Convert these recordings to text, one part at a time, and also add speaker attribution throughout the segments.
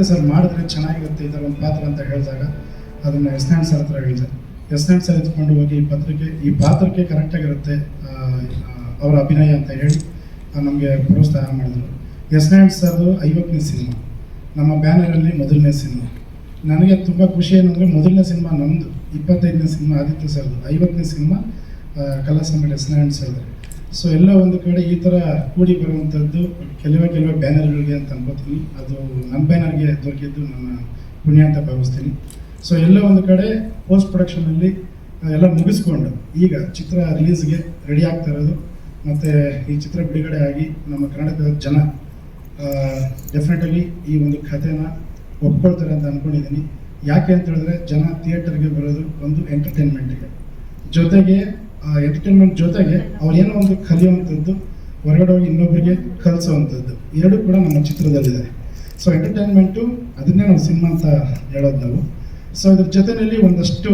Speaker 1: Aditya sir, ಮಾಡಿದ್ರೆ ಚೆನ್ನಾಗಿರುತ್ತೆ ಇದರ ಒಂದು ಪಾತ್ರ ಅಂತ ಹೇಳಿದಾಗ ಅದನ್ನ ಎಸ್ನಾನ್ ಸರ್ ಹತ್ರ ಹೇಳಿದೆ ಎಸ್ನಾನ್ ಸರ್ ಎತ್ಕೊಂಡು ಹೋಗಿ ಈ ಪತ್ರಿಕೆ, ಈ ಪಾತ್ರಕ್ಕೆ ಕರೆಕ್ಟಾಗಿರುತ್ತೆ ಅವರ ಅಭಿನಯ ಅಂತ ಹೇಳಿ ನಮಗೆ ಪ್ರೋತ್ಸಾಹ ಮಾಡಿದರು. ಎಸ್ನಾನ್ ಸರ್ದು ಐವತ್ತನೇ ಸಿನಿಮಾ, ನಮ್ಮ ಬ್ಯಾನರಲ್ಲಿ ಮೊದಲನೇ ಸಿನಿಮಾ. ನನಗೆ ತುಂಬ ಖುಷಿ ಏನಂದರೆ ಮೊದಲನೇ ಸಿನಿಮಾ ನಮ್ಮದು ಇಪ್ಪತ್ತೈದನೇ ಸಿನಿಮಾ ಆದಿತ್ಯ ಸರ್ದು, ಐವತ್ತನೇ ಸಿನಿಮಾ ಎಸ್ ಎಸ್ನಾನ್ ಸರ್ದು. ಸೊ ಎಲ್ಲ ಒಂದು ಕಡೆ ಈ ಥರ ಕೂಡಿ ಬರುವಂಥದ್ದು ಕೆಲವೇ ಕೆಲವೇ ಬ್ಯಾನರ್ಗಳಿಗೆ ಅಂತ ಅನ್ಕೋತೀನಿ. ಅದು ನನ್ನ ಬ್ಯಾನರ್ಗೆ ದೊರಕಿದ್ದು ನನ್ನ ಪುಣ್ಯ ಅಂತ ಭಾವಿಸ್ತೀನಿ. ಸೊ ಎಲ್ಲ ಒಂದು ಕಡೆ ಪೋಸ್ಟ್ ಪ್ರೊಡಕ್ಷನಲ್ಲಿ ಎಲ್ಲ ಮುಗಿಸ್ಕೊಂಡು ಈಗ ಚಿತ್ರ ರಿಲೀಸ್ಗೆ ರೆಡಿ ಆಗ್ತಾ ಇರೋದು. ಮತ್ತು ಈ ಚಿತ್ರ ಬಿಡುಗಡೆ ಆಗಿ ನಮ್ಮ ಕರ್ನಾಟಕದ ಜನ ಡೆಫಿನೆಟಾಗಿ ಈ ಒಂದು ಕಥೆನ ಒಪ್ಕೊಳ್ತಾರೆ ಅಂತ ಅಂದ್ಕೊಂಡಿದ್ದೀನಿ ಯಾಕೆ ಅಂತ ಹೇಳಿದ್ರೆ ಜನ ಥಿಯೇಟರ್ಗೆ ಬರೋದು ಒಂದು ಎಂಟರ್ಟೈನ್ಮೆಂಟ್ಗೆ ಜೊತೆಗೆ ಎಂಟರ್ಟೈನ್ಮೆಂಟ್ ಜೊತೆಗೆ ಅವ್ರು ಏನೋ ಒಂದು ಕಲಿಯುವಂಥದ್ದು, ಹೊರಗಡೆ ಹೋಗಿ ಇನ್ನೊಬ್ಬರಿಗೆ ಕಲಿಸುವಂಥದ್ದು. ಎರಡು ಕೂಡ ನಮ್ಮ ಚಿತ್ರದಲ್ಲಿದೆ. ಸೊ ಎಂಟರ್ಟೈನ್ಮೆಂಟು ಅದನ್ನೇ ನಾವು ಸಿನಿಮಾ ಅಂತ ಹೇಳೋದು ನಾವು. ಸೊ ಇದ್ರ ಜೊತೆಯಲ್ಲಿ ಒಂದಷ್ಟು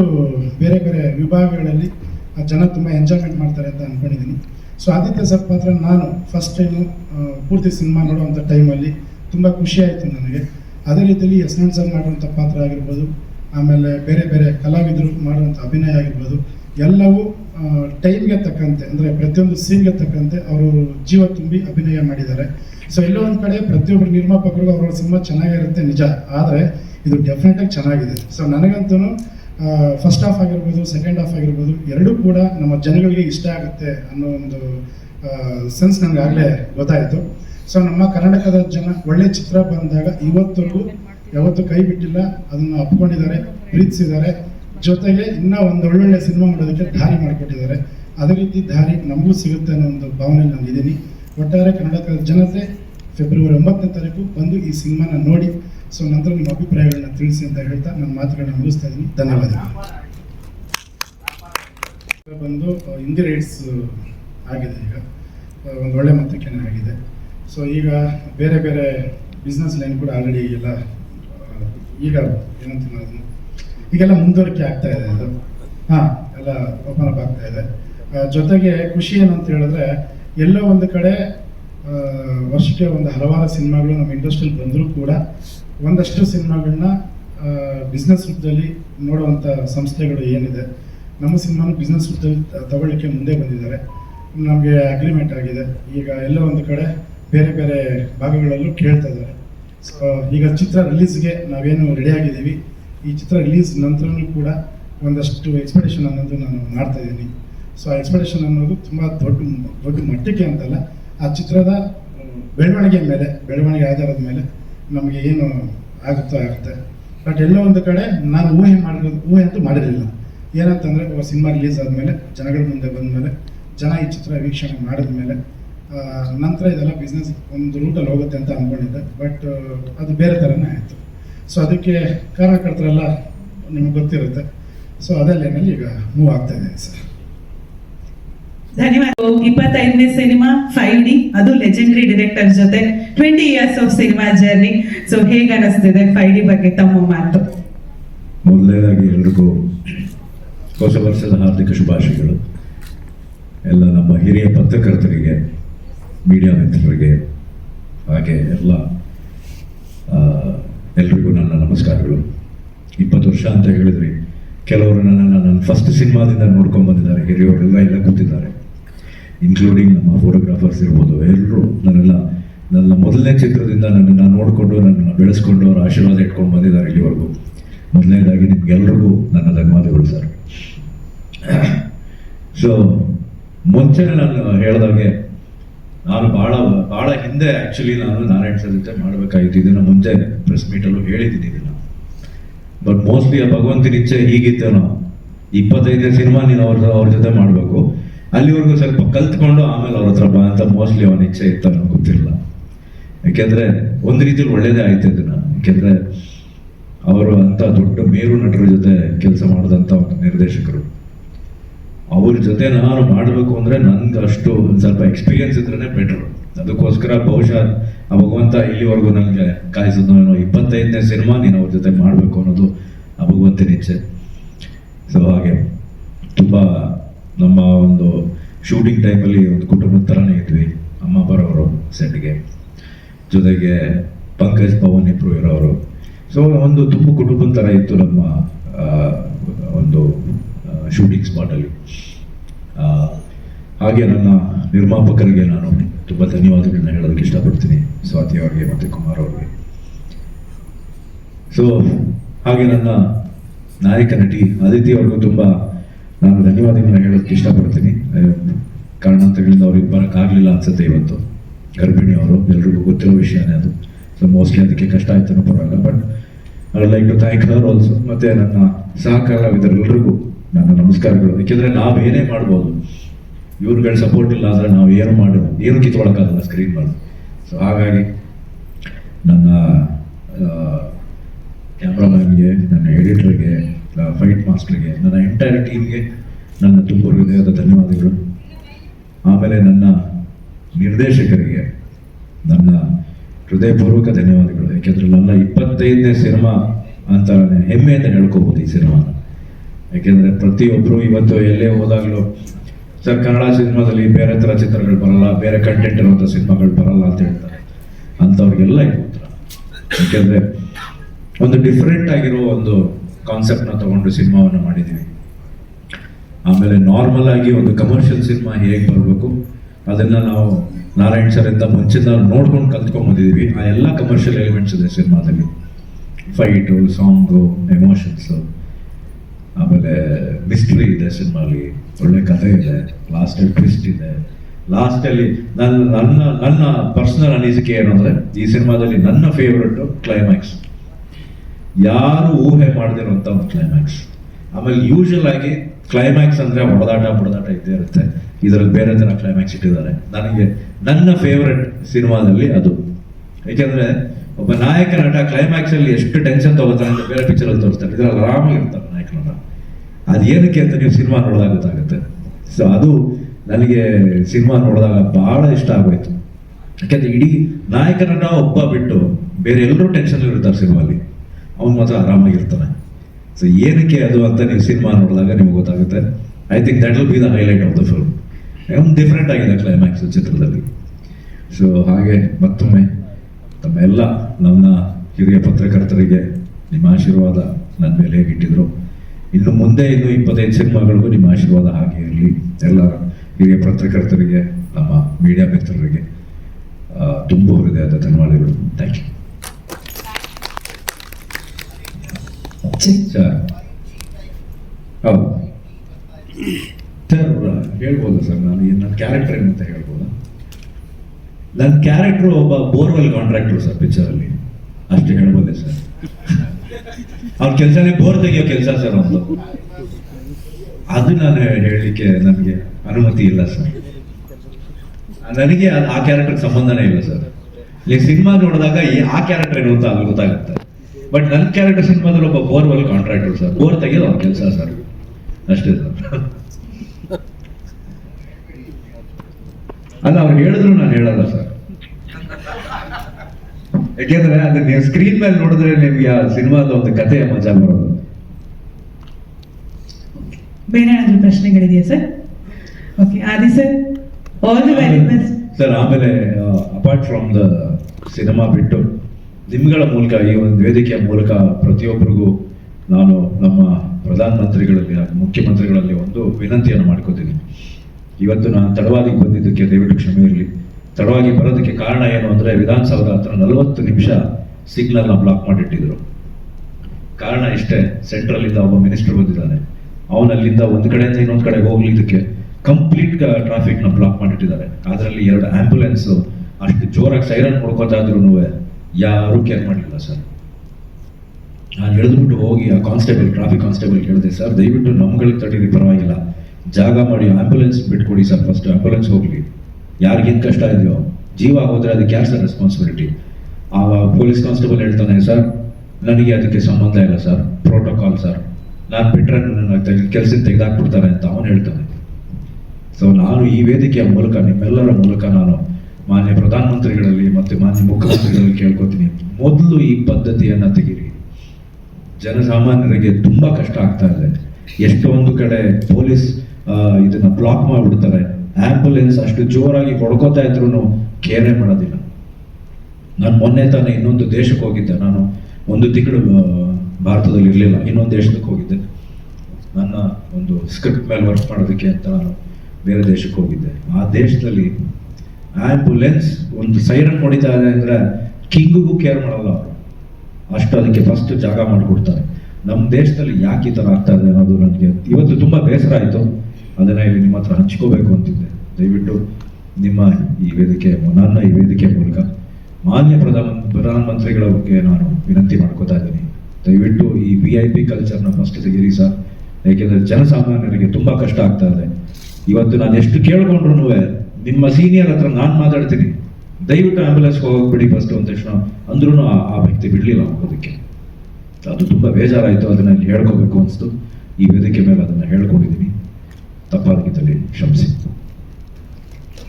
Speaker 1: ಬೇರೆ ಬೇರೆ ವಿಭಾಗಗಳಲ್ಲಿ ಆ ಜನ ತುಂಬ ಎಂಜಾಯ್ಮೆಂಟ್ ಮಾಡ್ತಾರೆ ಅಂತ ಅಂದ್ಕೊಂಡಿದ್ದೀನಿ ಸೊ ಆದಿತ್ಯ ಸರ್ ಪಾತ್ರ ನಾನು ಫಸ್ಟ್ ಟೈಮು ಪೂರ್ತಿ ಸಿನಿಮಾ ನೋಡುವಂಥ ಟೈಮಲ್ಲಿ ತುಂಬ ಖುಷಿ ಆಯಿತು ನನಗೆ. ಅದೇ ರೀತಿಯಲ್ಲಿ ಯಸ್ನಾನ್ ಸರ್ ಮಾಡುವಂಥ ಪಾತ್ರ ಆಗಿರ್ಬೋದು, ಆಮೇಲೆ ಬೇರೆ ಬೇರೆ ಕಲಾವಿದರು ಮಾಡುವಂಥ ಅಭಿನಯ ಆಗಿರ್ಬೋದು, ಎಲ್ಲವೂ ಟೈಮ್ಗೆ ತಕ್ಕಂತೆ, ಅಂದರೆ ಪ್ರತಿಯೊಂದು ಸೀನ್ಗೆ ತಕ್ಕಂತೆ ಅವರು ಜೀವ ತುಂಬಿ ಅಭಿನಯ ಮಾಡಿದ್ದಾರೆ. ಸೊ ಎಲ್ಲೋ ಒಂದು ಕಡೆ ಪ್ರತಿಯೊಬ್ಬರು ನಿರ್ಮಾಪಕರು ಅವರ ಸಿನಿಮಾ ಚೆನ್ನಾಗಿರುತ್ತೆ ನಿಜ, ಆದರೆ ಇದು ಡೆಫಿನೆಟಾಗಿ ಚೆನ್ನಾಗಿದೆ. ಸೊ ನನಗಂತೂ ಫಸ್ಟ್ ಹಾಫ್ ಆಗಿರ್ಬೋದು ಸೆಕೆಂಡ್ ಹಾಫ್ ಆಗಿರ್ಬೋದು, ಎರಡೂ ಕೂಡ ನಮ್ಮ ಜನಗಳಿಗೆ ಇಷ್ಟ ಆಗುತ್ತೆ ಅನ್ನೋ ಒಂದು ಸೆನ್ಸ್ ನನಗೆ ಆಗಲೇ ಗೊತ್ತಾಯಿತು. ಸೊ ನಮ್ಮ ಕರ್ನಾಟಕದ ಜನ ಒಳ್ಳೆ ಚಿತ್ರ ಬಂದಾಗ ಇವತ್ತು ಯಾವತ್ತೂ ಕೈ ಬಿಟ್ಟಿಲ್ಲ, ಅದನ್ನು ಅಪ್ಕೊಂಡಿದ್ದಾರೆ, ಪ್ರೀತಿಸಿದ್ದಾರೆ. ಜೊತೆಗೆ ಇನ್ನೂ ಒಂದು ಒಳ್ಳೊಳ್ಳೆ ಸಿನಿಮಾ ಮಾಡೋದಕ್ಕೆ ದಾರಿ ಮಾಡಿಕೊಟ್ಟಿದ್ದಾರೆ. ಅದೇ ರೀತಿ ದಾರಿ ನಮಗೂ ಸಿಗುತ್ತೆ ಅನ್ನೋ ಒಂದು ಭಾವನೆ ನಾನು ಇದ್ದೀನಿ. ಒಟ್ಟಾರೆ ಕರ್ನಾಟಕದ ಜನತೆ ಫೆಬ್ರವರಿ ಒಂಬತ್ತನೇ ತಾರೀಕು ಬಂದು ಈ ಸಿನಿಮಾನ ನೋಡಿ, ಸೊ ನಂತರ ನಿಮ್ಮ ಅಭಿಪ್ರಾಯಗಳನ್ನ ತಿಳಿಸಿ ಅಂತ ಹೇಳ್ತಾ ನನ್ನ ಮಾತುಗಳನ್ನ ಮುಗಿಸ್ತಾ ಇದ್ದೀನಿ. ಧನ್ಯವಾದಗಳು. ಬಂದು ಹಿಂದಿ ರೈಟ್ಸ್ ಆಗಿದೆ ಈಗ. ಒಂದು ಒಳ್ಳೆ ಮತಕ್ಕೆ ಆಗಿದೆ. ಸೊ ಈಗ ಬೇರೆ ಬೇರೆ ಬಿಸ್ನೆಸ್ ಲೈನ್ ಕೂಡ ಆಲ್ರೆಡಿ ಎಲ್ಲ ಈಗ ಏನಂತ ಈಗೆಲ್ಲ ಮುಂದುವರಿಕೆ ಆಗ್ತಾ ಇದೆ ಅದು. ಹಾಂ, ಎಲ್ಲ ಓಪನ್ ಅಪ್ ಆಗ್ತಾ ಇದೆ ಜೊತೆಗೆ ಖುಷಿ ಏನಂತ ಹೇಳಿದ್ರೆ, ಎಲ್ಲೋ ಒಂದು ಕಡೆ ವರ್ಷಕ್ಕೆ ಒಂದು ಹಲವಾರು ಸಿನಿಮಾಗಳು ನಮ್ಮ ಇಂಡಸ್ಟ್ರಿಯಲ್ಲಿ ಬಂದರೂ ಕೂಡ ಒಂದಷ್ಟು ಸಿನಿಮಾಗಳನ್ನ ಬಿಸ್ನೆಸ್ ರೂಪದಲ್ಲಿ ನೋಡುವಂಥ ಸಂಸ್ಥೆಗಳು ಏನಿದೆ, ನಮ್ಮ ಸಿನಿಮಾನ ಬಿಸ್ನೆಸ್ ರೂಪದಲ್ಲಿ ತಗೊಳ್ಳಿಕ್ಕೆ ಮುಂದೆ ಬಂದಿದ್ದಾರೆ. ನಮಗೆ ಅಗ್ರಿಮೆಂಟ್ ಆಗಿದೆ. ಈಗ ಎಲ್ಲ ಒಂದು ಕಡೆ ಬೇರೆ ಬೇರೆ ಭಾಗಗಳಲ್ಲೂ ಕೇಳ್ತಾ ಇದ್ದಾರೆ. ಸೊ ಈಗ ಚಿತ್ರ ರಿಲೀಸ್ಗೆ ನಾವೇನು ರೆಡಿ ಆಗಿದ್ದೀವಿ? ಈ ಚಿತ್ರ ರಿಲೀಸ್ ನಂತರನೂ ಕೂಡ ಒಂದಷ್ಟು ಎಕ್ಸ್ಪೆಕ್ಟೇಷನ್ ಅನ್ನೋದು ನಾನು ಮಾಡ್ತಾ ಇದ್ದೀನಿ. ಸೊ ಆ ಎಕ್ಸ್ಪೆಕ್ಟೇಷನ್ ಅನ್ನೋದು ತುಂಬ ದೊಡ್ಡ ದೊಡ್ಡ ಮಟ್ಟಕ್ಕೆ ಅಂತಲ್ಲ, ಆ ಚಿತ್ರದ ಬೆಳವಣಿಗೆ ಮೇಲೆ, ಬೆಳವಣಿಗೆ ಆಧಾರದ ಮೇಲೆ ನಮಗೆ ಏನು ಆಗುತ್ತೋ ಆಗುತ್ತೆ. ಬಟ್ ಎಲ್ಲೋ ಒಂದು ಕಡೆ ನಾನು ಊಹೆ ಮಾಡಿರೋದು, ಊಹೆ ಅಂತೂ ಮಾಡಿರಲಿಲ್ಲ. ಏನಂತಂದರೆ ಸಿನಿಮಾ ರಿಲೀಸ್ ಆದಮೇಲೆ, ಜನಗಳ ಮುಂದೆ ಬಂದ ಮೇಲೆ ಜನ ಈ ಚಿತ್ರ ವೀಕ್ಷಣೆ ಮಾಡಿದ ಮೇಲೆ ನಂತರ ಇದೆಲ್ಲ ಬಿಸ್ನೆಸ್ ಒಂದು ರೂಟಲ್ಲಿ ಹೋಗುತ್ತೆ ಅಂತ ಅಂದ್ಕೊಂಡಿದ್ದೆ ಬಟ್ ಅದು ಬೇರೆ ಥರನೇ ಆಯಿತು. ಸೊ ಅದಕ್ಕೆ ಕಾರ್ಯಕರ್ತರೆಲ್ಲ ನಿಮ್ಗೆ ಗೊತ್ತಿರುತ್ತೆ. ಸೊ ಅದೇ ಲೈನಲ್ಲಿ ಈಗ ಮೂವ್ ಆಗ್ತಾ ಇದೆ ಸರ್
Speaker 2: ಧನ್ಯವಾದ. ಇಪ್ಪತ್ತೈದನೇ ಸಿನಿಮಾ ಫೈವ್ ಡಿ ಅದು ಲೆಜೆಂಡರಿ ಡೈರೆಕ್ಟರ್ ಜೊತೆ twenty years of cinema journey so ಹೇಗೆ ಅನಿಸ್ತಿದೆ ಫೈವ್ ಡಿ ಬಗ್ಗೆ ತಮ್ಮ ಮಾತು?
Speaker 3: ಮೊದಲನೇದಾಗಿ ಎಲ್ರಿಗೂ ಹೊಸ ವರ್ಷದ ಹಾರ್ದಿಕ ಶುಭಾಶಯಗಳು. ಎಲ್ಲ ನಮ್ಮ ಹಿರಿಯ ಪತ್ರಕರ್ತರಿಗೆ ಮೀಡಿಯಾ ಮಿತ್ರರಿಗೆ ಹಾಗೆ ಎಲ್ಲ ಆ, ಎಲ್ರಿಗೂ ನನ್ನ ನಮಸ್ಕಾರಗಳು. ಇಪ್ಪತ್ತು ವರ್ಷ ಅಂತ ಹೇಳಿದ್ರಿ ಕೆಲವರು ನನ್ನನ್ನು ನನ್ನ ಫಸ್ಟ್ ಸಿನಿಮಾದಿಂದ ನೋಡ್ಕೊಂಡು ಬಂದಿದ್ದಾರೆ, ಹಿರಿಯವರೆಲ್ಲ ಎಲ್ಲ ಕೂತಿದ್ದಾರೆ ಇನ್ಕ್ಲೂಡಿಂಗ್ ನಮ್ಮ ಫೋಟೋಗ್ರಾಫರ್ಸ್ ಇರ್ಬೋದು ಎಲ್ಲರೂ ನನ್ನೆಲ್ಲ ನನ್ನ ಮೊದಲನೇ ಚಿತ್ರದಿಂದ ನನ್ನನ್ನು ನೋಡಿಕೊಂಡು, ನನ್ನನ್ನು ಬೆಳೆಸ್ಕೊಂಡು ಅವರ ಆಶೀರ್ವಾದ ಇಟ್ಕೊಂಡು ಬಂದಿದ್ದಾರೆ ಇಲ್ಲಿವರೆಗೂ. ಮೊದಲನೇದಾಗಿ ನಿಮ್ಗೆಲ್ರಿಗೂ ನನ್ನ ಧನ್ಯವಾದಗಳು ಸರ್. ಸೊ ಮುಂಚೆನೆ ನಾನು ಹೇಳ್ದಾಗೆ ನಾನು ಭಾಳ ಭಾಳ ಹಿಂದೆ ಆ್ಯಕ್ಚುಲಿ ನಾನು ನಾರಾಯಣ್ ಸರ್ ಜೊತೆ ಮಾಡಬೇಕಾಗಿತ್ತು ಇದನ್ನು ಮುಂಚೆ ಪ್ರೆಸ್ ಮೀಟಲ್ಲೂ ಹೇಳಿದ್ದೀನಿ ಇದನ್ನು. ಬಟ್ ಮೋಸ್ಟ್ಲಿ ಆ ಭಗವಂತನ ಇಚ್ಛೆ ಹೀಗಿತ್ತೇನೋ ಇಪ್ಪತ್ತೈದನೇ ಸಿನಿಮಾ ನೀನು ಅವ್ರ ಅವ್ರ ಜೊತೆ ಮಾಡಬೇಕು. ಅಲ್ಲಿವರೆಗೂ ಸ್ವಲ್ಪ ಕಲ್ತ್ಕೊಂಡು ಆಮೇಲೆ ಅವ್ರ ಹತ್ರ ಬಾ ಅಂತ ಮೋಸ್ಟ್ಲಿ ಅವನ ಇಚ್ಛೆ ಇತ್ತು ನನಗೆ ಗೊತ್ತಿಲ್ಲ. ಯಾಕೆಂದ್ರೆ ಒಂದು ರೀತಿಯಲ್ಲಿ ಒಳ್ಳೇದೇ ಆಯ್ತು ಇದನ್ನು. ಯಾಕೆಂದ್ರೆ ಅವರು ಅಂತ ದೊಡ್ಡ ಮೇರು ನಟರ ಜೊತೆ ಕೆಲಸ ಮಾಡಿದಂಥ ಒಂದು ನಿರ್ದೇಶಕರು. ಅವ್ರ ಜೊತೆ ನಾನು ಮಾಡಬೇಕು ಅಂದ್ರೆ ನನಗೆ ಅಷ್ಟು ಸ್ವಲ್ಪ ಎಕ್ಸ್ಪೀರಿಯನ್ಸ್ ಇದ್ರೇ ಬೆಟ್ರು ಅದಕ್ಕೋಸ್ಕರ ಬಹುಶಃ ಆ ಭಗವಂತ ಇಲ್ಲಿವರೆಗೂ ನನಗೆ ಕಾಯಿಸಿದ್ನೋ ಇಪ್ಪತ್ತೈದನೇ ಸಿನಿಮಾ ನೀನು ಅವ್ರ ಜೊತೆ ಮಾಡಬೇಕು ಅನ್ನೋದು ಆ ಭಗವಂತನ ಇಚ್ಛೆ. ಸೊ ಹಾಗೆ ತುಂಬ ನಮ್ಮ ಒಂದು ಶೂಟಿಂಗ್ ಟೈಮಲ್ಲಿ ಒಂದು ಕುಟುಂಬದ ಥರನೇ ಇದ್ವಿ, ಅಮ್ಮ ಬರೋರು ಸೆಟ್ಗೆ ಜೊತೆಗೆ ಪಂಕಜ್ ಪವನ್ ಇಬ್ರು ಇರೋರು. ಸೊ ಒಂದು ತುಂಬ ಕುಟುಂಬದ ಥರ ಇತ್ತು ನಮ್ಮ ಒಂದು ಶೂಟಿಂಗ್ ಸ್ಪಾಟಲ್ಲಿ ಹಾಗೆ ನನ್ನ ನಿರ್ಮಾಪಕರಿಗೆ ನಾನು ತುಂಬ ಧನ್ಯವಾದಗಳನ್ನ ಹೇಳೋದಕ್ಕೆ ಇಷ್ಟಪಡ್ತೀನಿ, ಸ್ವಾತಿ ಅವರಿಗೆ ಮತ್ತು ಕುಮಾರ್ ಅವರಿಗೆ. ಸೊ ಹಾಗೆ ನನ್ನ ನಾಯಕ ನಟಿ ಅದಿತಿ ಅವ್ರಿಗೂ ತುಂಬ ನಾನು ಧನ್ಯವಾದಗಳನ್ನ ಹೇಳೋದಕ್ಕೆ ಇಷ್ಟಪಡ್ತೀನಿ. ಕಾರಣಾಂತರಗಳಿಂದ ಅವ್ರಿಗೆ ಬರೋಕ್ಕಾಗಲಿಲ್ಲ ಅನ್ಸುತ್ತೆ ಇವತ್ತು. ಗರ್ಭಿಣಿ ಅವರು, ಎಲ್ರಿಗೂ ಗೊತ್ತಿರೋ ವಿಷಯನೇ ಅದು. ಸೊ ಮೋಸ್ಟ್ಲಿ ಅದಕ್ಕೆ ಕಷ್ಟ ಆಯ್ತು ಪರವಾಗಿಲ್ಲ but I like to thank her also ಮತ್ತೆ ನನ್ನ ಸಹಕಾರವಿದರೆಲ್ಲರಿಗೂ ನನ್ನ ನಮಸ್ಕಾರಗಳು. ಯಾಕೆಂದ್ರೆ ನಾವು ಏನೇ ಮಾಡ್ಬೋದು ಇವ್ರುಗಳ ಸಪೋರ್ಟ್ ಇಲ್ಲ ಅಂದ್ರೆ ನಾವು ಏನು ಮಾಡೋದು ಏನು ಕಿತ್ಕೊಳಕ್ಕಾಗಲ್ಲ ಸ್ಕ್ರೀನ್ ಮಾಡಿ ಸೊ ಹಾಗಾಗಿ ನನ್ನ ಕ್ಯಾಮ್ರಾಮನ್ಗೆ ನನ್ನ ಎಡಿಟರ್ಗೆ ಫೈಟ್ ಮಾಸ್ಟರ್ಗೆ ನನ್ನ ಎಂಟೈರ್ ಟೀಮ್ಗೆ ನನ್ನ ತುಂಬ ಹೃದಯದ ಧನ್ಯವಾದಗಳು. ಆಮೇಲೆ ನನ್ನ ನಿರ್ದೇಶಕರಿಗೆ ನನ್ನ ಹೃದಯಪೂರ್ವಕ ಧನ್ಯವಾದಗಳು. ಯಾಕೆಂದ್ರೆ ನನ್ನ ಇಪ್ಪತ್ತೈದನೇ ಸಿನಿಮಾ ಅಂತ ಹೆಮ್ಮೆ ಹೆಮ್ಮೆಯಿಂದ ಹೇಳ್ಕೋಬೋದು ಈ ಸಿನಿಮಾನ. ಯಾಕೆಂದ್ರೆ ಪ್ರತಿಯೊಬ್ಬರು ಇವತ್ತು ಎಲ್ಲೇ ಹೋದಾಗಲೂ ಸರ್, ಕನ್ನಡ ಸಿನಿಮಾದಲ್ಲಿ ಬೇರೆ ಥರ ಚಿತ್ರಗಳು ಬರಲ್ಲ, ಬೇರೆ ಕಂಟೆಂಟ್ ಇರುವಂಥ ಸಿನಿಮಾಗಳು ಬರಲ್ಲ ಅಂತ ಹೇಳ್ತಾರೆ. ಅಂಥವ್ರಿಗೆಲ್ಲ ಇದು ಉತ್ತರ. ಯಾಕೆಂದ್ರೆ ಒಂದು ಡಿಫ್ರೆಂಟ್ ಆಗಿರೋ ಒಂದು ಕಾನ್ಸೆಪ್ಟ್ನ ತಗೊಂಡು ಸಿನಿಮಾವನ್ನು ಮಾಡಿದ್ದೀವಿ ಆಮೇಲೆ ನಾರ್ಮಲ್ ಆಗಿ ಒಂದು ಕಮರ್ಷಿಯಲ್ ಸಿನಿಮಾ ಹೇಗೆ ಬರಬೇಕು, ಅದನ್ನ ನಾವು ನಾರಾಯಣ್ ಸರ್ ಇಂದ ಮುಂಚಿನ ನೋಡ್ಕೊಂಡು ಕಲ್ತ್ಕೊಂಡ್ ಬಂದಿದ್ದೀವಿ ಆ ಎಲ್ಲ ಕಮರ್ಷಿಯಲ್ ಎಲಿಮೆಂಟ್ಸ್ ಇದೆ ಸಿನಿಮಾದಲ್ಲಿ. ಫೈಟು ಸಾಂಗು ಎಮೋಷನ್ಸು ಆಮೇಲೆ ಮಿಸ್ಟ್ರಿ ಇದೆ ಸಿನಿಮಾಲಿ. ಒಳ್ಳೆ ಕಥೆ ಇದೆ. ಲಾಸ್ಟಲ್ಲಿ ಟ್ವಿಸ್ಟ್ ಇದೆ. ಲಾಸ್ಟಲ್ಲಿ ನನ್ನ ನನ್ನ ನನ್ನ ಪರ್ಸನಲ್ ಅನಿಸಿಕೆ ಏನು ಅಂದರೆ ಈ ಸಿನಿಮಾದಲ್ಲಿ ನನ್ನ ಫೇವ್ರೆಟ್ ಕ್ಲೈಮ್ಯಾಕ್ಸ್ ಯಾರು ಊಹೆ ಮಾಡದಿರುವಂಥ ಒಂದು ಕ್ಲೈಮ್ಯಾಕ್ಸ್ ಆಮೇಲೆ ಯೂಶಲ್ ಆಗಿ ಕ್ಲೈಮ್ಯಾಕ್ಸ್ ಅಂದ್ರೆ ಹೊಡೆದಾಟ, ಬಡದಾಟ ಇದ್ದೇ ಇರುತ್ತೆ. ಇದರಲ್ಲಿ ಬೇರೆ ತರ ಕ್ಲೈಮ್ಯಾಕ್ಸ್ ಇಟ್ಟಿದ್ದಾರೆ. ನನಗೆ, ನನ್ನ ಫೇವ್ರೆಟ್ ಸಿನಿಮಾದಲ್ಲಿ ಅದು. ಯಾಕೆಂದ್ರೆ ಒಬ್ಬ ನಾಯಕ ನಟ ಕ್ಲೈಮ್ಯಾಕ್ಸ್ ಅಲ್ಲಿ ಎಷ್ಟು ಟೆನ್ಷನ್ ತಗೋತಾರೆ ಅಂತ ಬೇರೆ ಪಿಕ್ಚರ್ ಅಲ್ಲಿ ತೋರಿಸ್ತಾರೆ. ಇದ್ರಲ್ಲಿ ಆರಾಮಾಗಿರ್ತಾರೆ ನಾಯಕ ಅದು ಏನಕ್ಕೆ ಅಂತ ನೀವು ಸಿನಿಮಾ ನೋಡಿದಾಗ ಗೊತ್ತಾಗುತ್ತೆ. ಸೊ ಅದು ನನಗೆ ಸಿನಿಮಾ ನೋಡಿದಾಗ ಬಹಳ ಇಷ್ಟ ಆಗೋಯ್ತು. ಯಾಕೆಂದ್ರೆ ಇಡೀ ನಾಯಕನನ್ನು ಒಬ್ಬ ಬಿಟ್ಟು ಬೇರೆ ಎಲ್ಲರೂ ಟೆನ್ಷನ್ ಇರ್ತಾರೆ ಸಿನಿಮಾಲಿ ಅವ್ನು ಮಾತ್ರ ಆರಾಮಾಗಿರ್ತಾನೆ ಸೊ ಏನಕ್ಕೆ ಅದು ಅಂತ ನೀವು ಸಿನಿಮಾ ನೋಡಿದಾಗ ನಿಮ್ಗೆ ಗೊತ್ತಾಗುತ್ತೆ. I think that will be the highlight of the film ಒಂದು ಡಿಫ್ರೆಂಟ್ ಆಗಿದೆ ಕ್ಲೈಮ್ಯಾಕ್ಸ್ ಚಿತ್ರದಲ್ಲಿ. ಸೊ ಹಾಗೆ ಮತ್ತೊಮ್ಮೆ ತಮ್ಮೆಲ್ಲ, ನನ್ನ ಹಿರಿಯ ಪತ್ರಕರ್ತರಿಗೆ ನಿಮ್ಮ ಆಶೀರ್ವಾದ ನನ್ನ ಮೇಲೆ ಹೇಗಿಟ್ಟಿದ್ರು. ಇನ್ನು ಮುಂದೆ ಇನ್ನು ಇಪ್ಪತ್ತೈದು ಸಿನಿಮಾಗಳಿಗೂ ನಿಮ್ಮ ಆಶೀರ್ವಾದ ಹಾಗೆ ಇರಲಿ. ಎಲ್ಲ ಹಿರಿಯ ಪತ್ರಕರ್ತರಿಗೆ, ನಮ್ಮ ಮೀಡಿಯಾ ಮಿತ್ರರಿಗೆ ತುಂಬ ಹೃದಯದ ಧನ್ಯವಾದಗಳು. ಥ್ಯಾಂಕ್ ಯು ಸರ್ ಹೇಳ್ಬೋದು ಸರ್? ನಾನು ನನ್ನ ಕ್ಯಾರೆಕ್ಟರ್ ಏನಂತ ಹೇಳ್ಬೋದಾ? ನನ್ನ ಕ್ಯಾರೆಕ್ಟ್ರು ಒಬ್ಬ ಬೋರ್ವೆಲ್ ಕಾಂಟ್ರಾಕ್ಟರ್ ಸರ್ ಪಿಕ್ಚರಲ್ಲಿ ಅಷ್ಟು ಹೇಳ್ಬೋದೆ ಸರ್? ಅವ್ರ ಕೆಲಸನೇ ಬೋರ್ ತೆಗಿಯೋ ಕೆಲಸ ಸರ್ ಒಂದು ಅದು ನಾನು ಹೇಳಲಿಕ್ಕೆ ನನಗೆ ಅನುಮತಿ ಇಲ್ಲ ಸರ್. ನನಗೆ ಆ ಕ್ಯಾರೆಕ್ಟರ್ ಸಂಬಂಧನೇ ಇಲ್ಲ ಸರ್. ಈಗ ಸಿನಿಮಾ ನೋಡಿದಾಗ ಈ- ಆ ಕ್ಯಾರೆಕ್ಟರ್ ಏನು ಅಂತ ಗೊತ್ತಾಗುತ್ತೆ. ಬಟ್ ನನ್ನ ಕ್ಯಾರೆಕ್ಟರ್ ಸಿನಿಮಾದಲ್ಲಿ ಒಬ್ಬ ಬೋರ್ವೆಲ್ ಕಾಂಟ್ರಾಕ್ಟರ್ ಸರ್. ಬೋರ್ ತೆಗೆಯೋದು ಅವ್ರ ಕೆಲಸ ಸರ್. ಅಷ್ಟೇ ಸರ್. ಅಲ್ಲ, ಅವ್ರು ಹೇಳಿದ್ರು ನಾನು ಹೇಳಲ್ಲ ಸರ್. ಯಾಕೆಂದ್ರೆ ಅದು ನೀವು ಸ್ಕ್ರೀನ್ ಮೇಲೆ ನೋಡಿದ್ರೆ ನಿಮ್ಗೆ ಆ ಸಿನಿಮಾದ ಒಂದು ಕಥೆಯ ಮಜಾ ಬರೋದು.
Speaker 2: ಬೇರೆ ಏನಾದ್ರೂ ಪ್ರಶ್ನೆಗಳಿದೆಯಾ sir okay Adi sir all the very best
Speaker 3: sir ಆಮೇಲೆ ಅಪಾರ್ಟ್ ಫ್ರಮ್ ದ ಸಿನಿಮಾ ಬಿಟ್ಟು ನಿಮ್ಗಳ ಮೂಲಕ ಈ ಒಂದು ವೇದಿಕೆಯ ಮೂಲಕ ಪ್ರತಿಯೊಬ್ಬರಿಗೂ ನಾನು ನಮ್ಮ ಪ್ರಧಾನಮಂತ್ರಿಗಳಲ್ಲಿ ಹಾಗೂ ಮುಖ್ಯಮಂತ್ರಿಗಳಲ್ಲಿ ಒಂದು ವಿನಂತಿಯನ್ನು ಮಾಡ್ಕೋತೀನಿ ಇವತ್ತು ನಾನು ತಡವಾಗಿ ಬಂದಿದ್ದಕ್ಕೆ ದಯವಿಟ್ಟು ಕ್ಷಮೆ ಇರಲಿ. ತಡವಾಗಿ ಬರೋದಕ್ಕೆ ಕಾರಣ ಏನು ಅಂದ್ರೆ ವಿಧಾನಸೌಧ ಹತ್ರ ನಲವತ್ತು ನಿಮಿಷ ಸಿಗ್ನಲ್ನ ಬ್ಲಾಕ್ ಮಾಡಿಟ್ಟಿದ್ರು. ಕಾರಣ ಇಷ್ಟೇ ಸೆಂಟ್ರಲ್ ಇಂದ ಒಬ್ಬ ಮಿನಿಸ್ಟರ್ ಬಂದಿದ್ದಾನೆ. ಅವನಲ್ಲಿಂದ ಒಂದು ಕಡೆಯಿಂದ ಇನ್ನೊಂದು ಕಡೆ ಹೋಗ್ಲಿದ್ದಕ್ಕೆ ಕಂಪ್ಲೀಟ್ ಟ್ರಾಫಿಕ್ನ ಬ್ಲಾಕ್ ಮಾಡಿಟ್ಟಿದ್ದಾರೆ. ಅದರಲ್ಲಿ ಎರಡು ಆಂಬ್ಯುಲೆನ್ಸ್, ಅಷ್ಟು ಜೋರಾಗಿ ಸೈರನ್ ಹೊಡ್ಕೋತಾ ಯಾರೂ ಕೇರ್ ಮಾಡಲಿಲ್ಲ, ಸರ್. ನಾನು ಎಳೆದ್ಬಿಟ್ಟು ಹೋಗಿ ಆ ಕಾನ್ಸ್ಟೇಬಲ್, ಟ್ರಾಫಿಕ್ ಕಾನ್ಸ್ಟೇಬಲ್ ಹೇಳಿದೆ ಸರ್, ದಯವಿಟ್ಟು ನಮ್ಗಳಿಗೆ ತಡೀರಿ, ಪರವಾಗಿಲ್ಲ. ಜಾಗ ಮಾಡಿ, ಆಂಬ್ಯುಲೆನ್ಸ್ ಬಿಟ್ಕೊಡಿ, ಸರ್, ಫಸ್ಟ್ ಆಂಬ್ಯುಲೆನ್ಸ್ ಹೋಗ್ಲಿ. ಯಾರಿಗೇನು ಕಷ್ಟ ಇದೆಯೋ, ಜೀವ ಹೋದರೆ ಅದಕ್ಕೆ ಯಾರು ಸರ್ ರೆಸ್ಪಾನ್ಸಿಬಿಲಿಟಿ ಆ ಪೊಲೀಸ್ ಕಾನ್ಸ್ಟೇಬಲ್ ಹೇಳ್ತಾನೆ, ಸರ್, ನನಗೆ ಅದಕ್ಕೆ ಸಂಬಂಧ ಇಲ್ಲ, ಸರ್. Protocol sir. ನಾನು ಬಿಟ್ರೆ ನನ್ನ ಕೆಲಸಕ್ಕೆ ತೆಗೆದಾಕ್ಬಿಡ್ತಾರೆ ಅಂತ ಅವನು ಹೇಳ್ತಾನೆ. ಸೊ ನಾನು ಈ ವೇದಿಕೆಯ ಮೂಲಕ, ನಿಮ್ಮೆಲ್ಲರ ಮೂಲಕ ನಾನು ಮಾನ್ಯ ಪ್ರಧಾನಮಂತ್ರಿಗಳಲ್ಲಿ ಮತ್ತು ಮಾನ್ಯ ಮುಖ್ಯಮಂತ್ರಿಗಳಲ್ಲಿ ಕೇಳ್ಕೊತೀನಿ. ಮೊದಲು ಈ ಪದ್ಧತಿಯನ್ನು ತೆಗೀರಿ. ಜನಸಾಮಾನ್ಯರಿಗೆ ತುಂಬ ಕಷ್ಟ ಆಗ್ತಾ ಇದೆ. ಎಷ್ಟೊಂದು ಕಡೆ ಪೊಲೀಸ್ ಇದನ್ನ ಬ್ಲಾಕ್ ಮಾಡಿಬಿಡ್ತಾರೆ. ಆಂಬುಲೆನ್ಸ್ ಅಷ್ಟು ಜೋರಾಗಿ ಹೊಡ್ಕೋತಾ ಇದ್ರು ಕೇರೆ ಮಾಡೋದಿಲ್ಲ. ನಾನು ಮೊನ್ನೆ ತಾನೇ ಇನ್ನೊಂದು ದೇಶಕ್ಕೆ ಹೋಗಿದ್ದೆ. ನಾನು ಒಂದು ತಿಂಗಳು ಭಾರತದಲ್ಲಿ ಇರಲಿಲ್ಲ. ಇನ್ನೊಂದು ದೇಶಕ್ಕೆ ಹೋಗಿದ್ದೆ. ನನ್ನ ಒಂದು ಸ್ಕ್ರಿಪ್ಟ್ ಮೇಲೆ ವರ್ಕ್ ಮಾಡೋದಕ್ಕೆ ಅಂತ ನಾನು ಬೇರೆ ದೇಶಕ್ಕೆ ಹೋಗಿದ್ದೆ. ಆ ದೇಶದಲ್ಲಿ ಆ್ಯಂಬುಲೆನ್ಸ್ ಒಂದು ಸೈರನ್ ಹೊಡಿತಾ ಇದೆ ಅಂದರೆ ಕಿಂಗಿಗೂ ಕೇರ್ ಮಾಡಲ್ಲ ಅವರು. ಅಷ್ಟು ಅದಕ್ಕೆ ಫಸ್ಟ್ ಜಾಗ ಮಾಡಿಕೊಡ್ತಾರೆ. ನಮ್ಮ ದೇಶದಲ್ಲಿ ಯಾಕೆ ಈ ಥರ ಆಗ್ತಾ ಇದೆ ಅನ್ನೋದು ನನಗೆ ಇವತ್ತು ತುಂಬ ಬೇಸರ ಆಯಿತು. ಅದನ್ನು ಇಲ್ಲಿ ನಿಮ್ಮ ಹತ್ರ ಹಂಚ್ಕೋಬೇಕು ಅಂತಿದ್ದೆ. ದಯವಿಟ್ಟು ನಿಮ್ಮ ಈ ವೇದಿಕೆ, ನನ್ನ ಈ ವೇದಿಕೆ ಮೂಲಕ ಮಾನ್ಯ ಪ್ರಧಾನ, ಪ್ರಧಾನಮಂತ್ರಿಗಳ ಬಗ್ಗೆ ನಾನು ವಿನಂತಿ ಮಾಡ್ಕೋತಾ ಇದ್ದೀನಿ. ದಯವಿಟ್ಟು ಈ ವಿ ಐ ಪಿ ಕಲ್ಚರ್ನ ಫಸ್ಟ್ ತೆಗೀರಿ ಸರ್. ಯಾಕೆಂದರೆ ಜನಸಾಮಾನ್ಯರಿಗೆ ತುಂಬ ಕಷ್ಟ ಆಗ್ತಾ ಇದೆ. ಇವತ್ತು ನಾನು ಎಷ್ಟು ಕೇಳ್ಕೊಂಡ್ರು ನಿಮ್ಮ ಸೀನಿಯರ್ ಹತ್ರ ನಾನು ಮಾತಾಡ್ತೀನಿ. ದಯವಿಟ್ಟು ಆಂಬುಲೆನ್ಸ್ ಹೋಗ್ಬಿಡಿ ಫಸ್ಟ್ ಒಂದು ತಕ್ಷಣ. ಅಂದ್ರೂ ಆ ವ್ಯಕ್ತಿ ಬಿಡಲಿಲ್ಲ ಹೋಗೋದಕ್ಕೆ. ಅದು ತುಂಬ ಬೇಜಾರಾಯಿತು, ಅದನ್ನ ಹೇಳ್ಕೋಬೇಕು ಅನಿಸ್ತು. ಈ ವೇದಿಕೆ ಮೇಲೆ ಅದನ್ನು ಹೇಳ್ಕೊಂಡಿದ್ದೀನಿ. ತಪ್ಪಾಗಿದ್ದಲ್ಲಿ ಕ್ಷಮಿಸಿ.